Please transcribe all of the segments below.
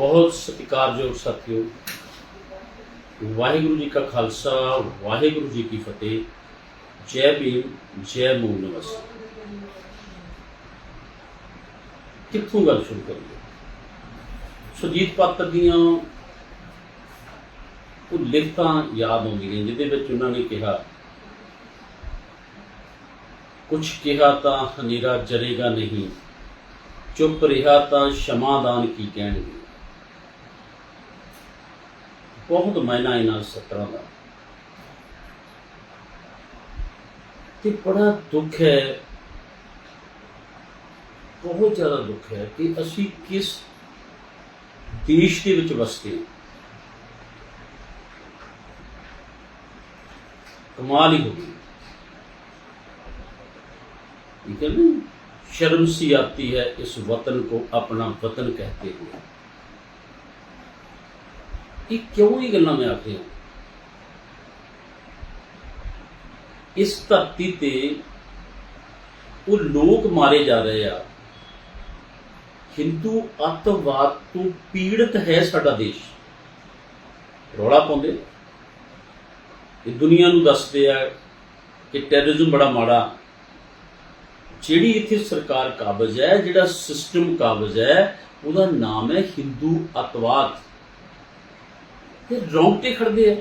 ਬਹੁਤ ਸਤਿਕਾਰਯੋਗ ਸਾਥੀਓ, ਵਾਹਿਗੁਰੂ ਜੀ ਕਾ ਖਾਲਸਾ, ਵਾਹਿਗੁਰੂ ਜੀ ਕੀ ਫਤਿਹ, ਜੈ ਭੀਮ, ਜੈ ਮੂਲ ਨਮਸ। ਕਿੱਥੋਂ ਗੱਲ ਸ਼ੁਰੂ ਕਰੀਏ? ਸੁਜੀਤ ਪਾਤਰ ਦੀਆਂ ਉਹ ਲਿਖਤਾਂ ਯਾਦ ਆਉਂਦੀਆਂ, ਜਿਹਦੇ ਵਿੱਚ ਉਹਨਾਂ ਨੇ ਕਿਹਾ ਕੁਝ ਕਿਹਾ ਤਾਂ ਹਨੇਰਾ ਜਰੇਗਾ ਨਹੀਂ, ਚੁੱਪ ਰਿਹਾ ਤਾਂ ਸ਼ਮਾਦਾਨ ਕੀ ਕਹਿਣਗੇ? ਬਹੁਤ ਮਾਇਨਾ ਇਹਨਾਂ ਸਤਰਾਂ ਦਾ ਤੇ ਬੜਾ ਦੁੱਖ ਹੈ ਬਹੁਤ ਜ਼ਿਆਦਾ ਦੁੱਖ ਹੈ ਕਿ ਅਸੀਂ ਕਿਸ ਦੇਸ਼ ਦੇ ਵਿੱਚ ਵਸਦੇ ਹਾਂ कमाल ही होगी ठीक है ना शर्म सी आती है इस वतन को अपना वतन कहते हुए ਇਹ ਕਿਉਂ ਇਹ ਗੱਲਾਂ ਮੈਂ ਆਖਦੇ ਹਾਂ ਇਸ ਧਰਤੀ ਤੇ ਉਹ ਲੋਕ ਮਾਰੇ ਜਾ ਰਹੇ ਆ। ਹਿੰਦੂ ਅਤਵਾਦ ਤੋਂ ਪੀੜਤ ਹੈ ਸਾਡਾ ਦੇਸ਼। ਰੋਲਾ ਪਾਉਂਦੇ। ਇਹ ਦੁਨੀਆ ਨੂੰ ਦੱਸਦੇ ਆ ਕਿ ਟੈਰਰਿਜ਼ਮ ਬੜਾ ਮਾੜਾ। ਜਿਹੜੀ ਇੱਥੇ ਸਰਕਾਰ ਕਾਬਜ਼ ਹੈ, ਜਿਹੜਾ ਸਿਸਟਮ ਕਾਬਜ਼ ਹੈ, ਉਹਦਾ ਨਾਮ ਹੈ ਹਿੰਦੂ ਅਤਵਾਦ। ਤੇ ਰੌਂਗਟੇ ਖੜਦੇ ਆ।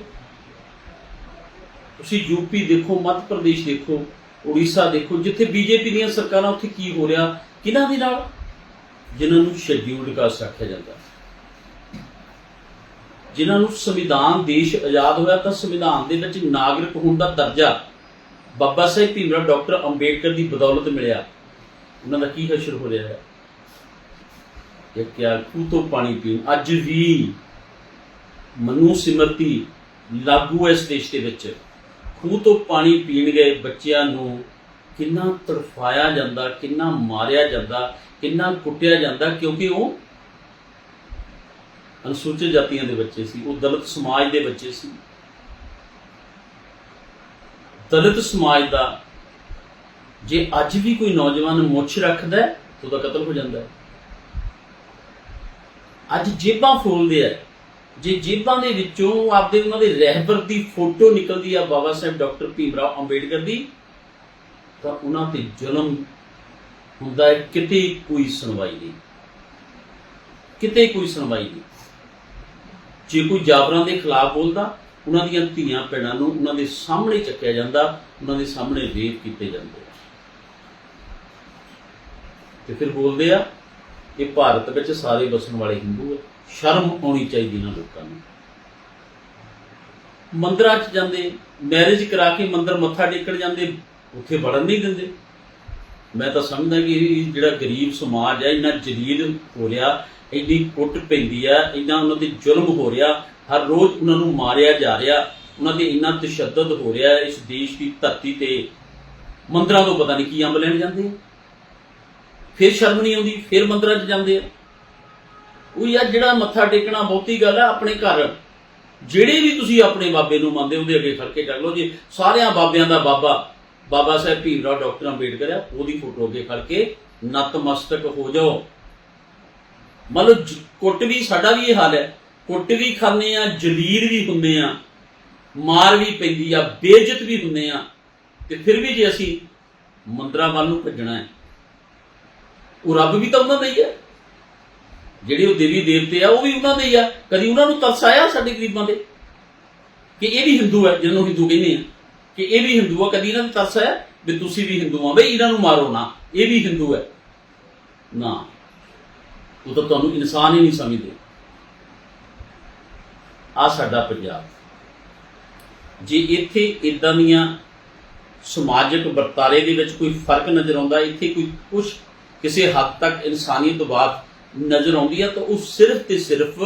ਤੁਸੀਂ ਯੂਪੀ ਦੇਖੋ, ਮੱਧ ਪ੍ਰਦੇਸ਼ ਦੇਖੋ, ਉੜੀਸਾ ਦੇਖੋ, ਜਿੱਥੇ ਬੀਜੇਪੀ ਦੀਆਂ ਸਰਕਾਰਾਂ ਉੱਥੇ ਕੀ ਹੋ ਰਿਹਾ, ਕਿਹਨਾਂ ਦੇ ਨਾਲ? ਜਿਨ੍ਹਾਂ ਨੂੰ ਸ਼ੈਡਿਊਲਡ ਕਾਸਟ ਆਖਿਆ ਜਾਂਦਾ। ਜਿਨ੍ਹਾਂ ਨੂੰ ਸੰਵਿਧਾਨ ਦੇਸ਼ ਆਜ਼ਾਦ ਹੋਇਆ ਤਾਂ ਸੰਵਿਧਾਨ ਦੇ ਵਿੱਚ ਨਾਗਰਿਕ ਹੋਣ ਦਾ ਦਰਜਾ ਬਾਬਾ ਸਾਹਿਬ ਭੀਮਰਾਵ ਡਾਕਟਰ ਅੰਬੇਡਕਰ ਦੀ ਬਦੌਲਤ ਮਿਲਿਆ। ਉਹਨਾਂ ਦਾ ਕੀ ਹਸ਼ਰ ਹੋ ਰਿਹਾ ਹੈ? ਕਿ ਕਿਆ ਖੂਹ ਤੋਂ ਪਾਣੀ ਪੀਣ। ਅੱਜ ਵੀ ਮਨੁਸਿਮਰਤੀ ਲਾਗੂ ਹੈ ਇਸ ਦੇਸ਼ ਦੇ ਵਿੱਚ। ਖੂਹ ਤੋਂ ਪਾਣੀ ਪੀਣ ਗਏ ਬੱਚਿਆਂ ਨੂੰ ਕਿੰਨਾ ਤੜਫਾਇਆ ਜਾਂਦਾ, ਕਿੰਨਾ ਮਾਰਿਆ ਜਾਂਦਾ, ਕਿੰਨਾ ਕੁੱਟਿਆ ਜਾਂਦਾ, ਕਿਉਂਕਿ ਉਹ ਅਨੁਸੂਚਿਤ ਜਾਤੀਆਂ ਦੇ ਬੱਚੇ ਸੀ, ਉਹ ਦਲਿਤ ਸਮਾਜ ਦੇ ਬੱਚੇ ਸੀ। ਦਲਿਤ ਸਮਾਜ ਦਾ ਜੇ ਅੱਜ ਵੀ ਕੋਈ ਨੌਜਵਾਨ ਮੁੱਛ ਰੱਖਦਾ ਤਾਂ ਉਹਦਾ ਕਤਲ ਹੋ ਜਾਂਦਾ ਹੈ। ਅੱਜ ਜੇਬਾਂ ਫੋਲਦੇ ਆ ਜੇ ਜੇਬਾਂ ਦੇ ਵਿੱਚੋਂ ਆਪਦੇ ਉਹਨਾਂ ਦੇ ਰਹਿਬਰ ਦੀ ਫੋਟੋ ਨਿਕਲਦੀ ਆ ਬਾਬਾ ਸਾਹਿਬ ਡਾਕਟਰ ਭੀਮਰਾਵ ਅੰਬੇਡਕਰ ਦੀ, ਤਾਂ ਉਹਨਾਂ ਤੇ ਜ਼ੁਲਮ ਹੁੰਦਾ ਹੈ, ਕਿਤੇ ਕੋਈ ਸੁਣਵਾਈ ਨਹੀਂ। ਕਿਤੇ ਕੋਈ ਸੁਣਵਾਈ ਨਹੀਂ। ਜੇ ਕੋਈ ਜਾਬਰਾਂ ਦੇ ਖਿਲਾਫ ਬੋਲਦਾ, ਉਹਨਾਂ ਦੀਆਂ ਧੀਆਂ ਭੈਣਾਂ ਨੂੰ ਉਹਨਾਂ ਦੇ ਸਾਹਮਣੇ ਚੱਕਿਆ ਜਾਂਦਾ, ਉਹਨਾਂ ਦੇ ਸਾਹਮਣੇ ਰੇਪ ਕੀਤੇ ਜਾਂਦੇ ਤੇ ਫਿਰ ਬੋਲਦੇ ਆ ਕਿ ਭਾਰਤ ਵਿੱਚ ਸਾਰੇ ਵਸਣ ਵਾਲੇ ਹਿੰਦੂ ਆ। ਸ਼ਰਮ ਆਉਣੀ ਚਾਹੀਦੀ ਇਹਨਾਂ ਲੋਕਾਂ ਨੂੰ। ਮੰਦਰਾਂ 'ਚ ਜਾਂਦੇ ਮੈਰਿਜ ਕਰਾ ਕੇ ਮੰਦਰ ਮੱਥਾ ਟੇਕਣ ਜਾਂਦੇ, ਉੱਥੇ ਵੜਨ ਨਹੀਂ ਦਿੰਦੇ। ਮੈਂ ਤਾਂ ਸਮਝਦਾ ਕਿ ਇਹ ਜਿਹੜਾ ਗਰੀਬ ਸਮਾਜ ਹੈ, ਇੰਨਾ ਜਲੀਲ ਹੋ ਰਿਹਾ, ਇੰਨੀ ਕੁੱਟ ਪੈਂਦੀ ਆ, ਇੰਨਾ ਉਹਨਾਂ ਤੇ ਜ਼ੁਲਮ ਹੋ ਰਿਹਾ, ਹਰ ਰੋਜ਼ ਉਹਨਾਂ ਨੂੰ ਮਾਰਿਆ ਜਾ ਰਿਹਾ, ਉਹਨਾਂ ਤੇ ਇੰਨਾ ਤਸ਼ੱਦਦ ਹੋ ਰਿਹਾ ਇਸ ਦੇਸ਼ ਦੀ ਧਰਤੀ ਤੇ। ਮੰਦਰਾਂ ਤੋਂ ਪਤਾ ਨਹੀਂ ਕੀ ਅੰਬ ਲੈਣ ਜਾਂਦੇ ਫਿਰ ਸ਼ਰਮ ਨਹੀਂ ਆਉਂਦੀ, ਫਿਰ ਮੰਦਰਾਂ 'ਚ ਜਾਂਦੇ ਆ। ਉਹ ਯਾਰ ਜਿਹੜਾ ਮੱਥਾ ਟੇਕਣਾ ਬਹੁਤੀ ਗੱਲ ਹੈ ਆਪਣੇ ਘਰ। ਜਿਹੜੇ ਵੀ ਤੁਸੀਂ ਆਪਣੇ ਬਾਬੇ ਨੂੰ ਮੰਨਦੇ ਉਹਦੇ ਅੱਗੇ ਖੜ ਕੇ ਕਰ ਲਓ ਜੀ। ਸਾਰਿਆਂ ਬਾਬਿਆਂ ਦਾ ਬਾਬਾ। ਬਾਬਾ ਸਾਹਿਬ ਭੀਮਰਾਵ ਡਾਕਟਰ ਅੰਬੇਡਕਰ ਆ, ਉਹਦੀ ਫੋਟੋ ਅੱਗੇ ਖੜ ਕੇ ਨਤਮਸਤਕ ਹੋ ਜਾਓ। ਮਤਲਬ ਜ- ਕੁੱਟ ਵੀ ਸਾਡਾ ਵੀ ਇਹ ਹਾਲ ਹੈ। ਕੁੱਟ ਵੀ ਖਾਂਦੇ ਆ, ਜਲੀਲ ਵੀ ਹੁੰਦੇ ਆ, ਮਾਰ ਵੀ ਪੈਂਦੀ ਆ, ਬੇਇੱਜ਼ਤ ਵੀ ਹੁੰਦੇ ਆ। ਤੇ ਫਿਰ ਵੀ ਜੇ ਅਸੀਂ ਮੰਦਰਾਂ ਵੱਲ ਨੂੰ ਭੱਜਣਾ ਹੈ, ਉਹ ਰੱਬ ਵੀ ਤਾਂ ਉਹਨਾਂ ਦਾ ਹੀ ਹੈ। ਜਿਹੜੇ ਉਹ ਦੇਵੀ ਦੇਵਤੇ ਆ, ਉਹ ਵੀ ਉਹਨਾਂ ਦੇ ਹੀ ਆ। ਕਦੀ ਉਹਨਾਂ ਨੂੰ ਤਰਸ ਆਇਆ ਸਾਡੇ ਗਰੀਬਾਂ ਦੇ ਕਿ ਇਹ ਵੀ ਹਿੰਦੂ ਹੈ ਜਿਹਨੂੰ ਹਿੰਦੂ ਕਹਿੰਦੇ ਆ। ਕਿ ਇਹ ਵੀ ਹਿੰਦੂ ਆ, ਕਦੀ ਇਹਨਾਂ ਨੂੰ ਤਰਸ ਆਇਆ? ਵੀ ਤੁਸੀਂ ਵੀ ਹਿੰਦੂ ਆ। ਬਈ ਇਹਨਾਂ ਨੂੰ ਮਾਰੋ ਨਾ, ਇਹ ਵੀ ਹਿੰਦੂ ਹੈ ਨਾ। ਉਹ ਤਾਂ ਤੁਹਾਨੂੰ ਇਨਸਾਨ ਹੀ ਨਹੀਂ ਸਮਝਦੇ। ਆ ਸਾਡਾ ਪੰਜਾਬ। ਜੇ ਇੱਥੇ ਇਦਾਂ ਦੀਆਂ ਸਮਾਜਿਕ ਵਰਤਾਰੇ ਦੇ ਵਿੱਚ ਕੋਈ ਫ਼ਰਕ ਨਜ਼ਰ ਆਉਂਦਾ, ਇੱਥੇ ਕੋਈ ਕੁਝ ਕਿਸੇ ਹੱਦ ਤੱਕ ਇਨਸਾਨੀਅਤ ਬਾਅਦ ਨਜ਼ਰ ਆਉਂਦੀ ਹੈ ਤਾਂ ਉਹ ਸਿਰਫ ਤੇ ਸਿਰਫ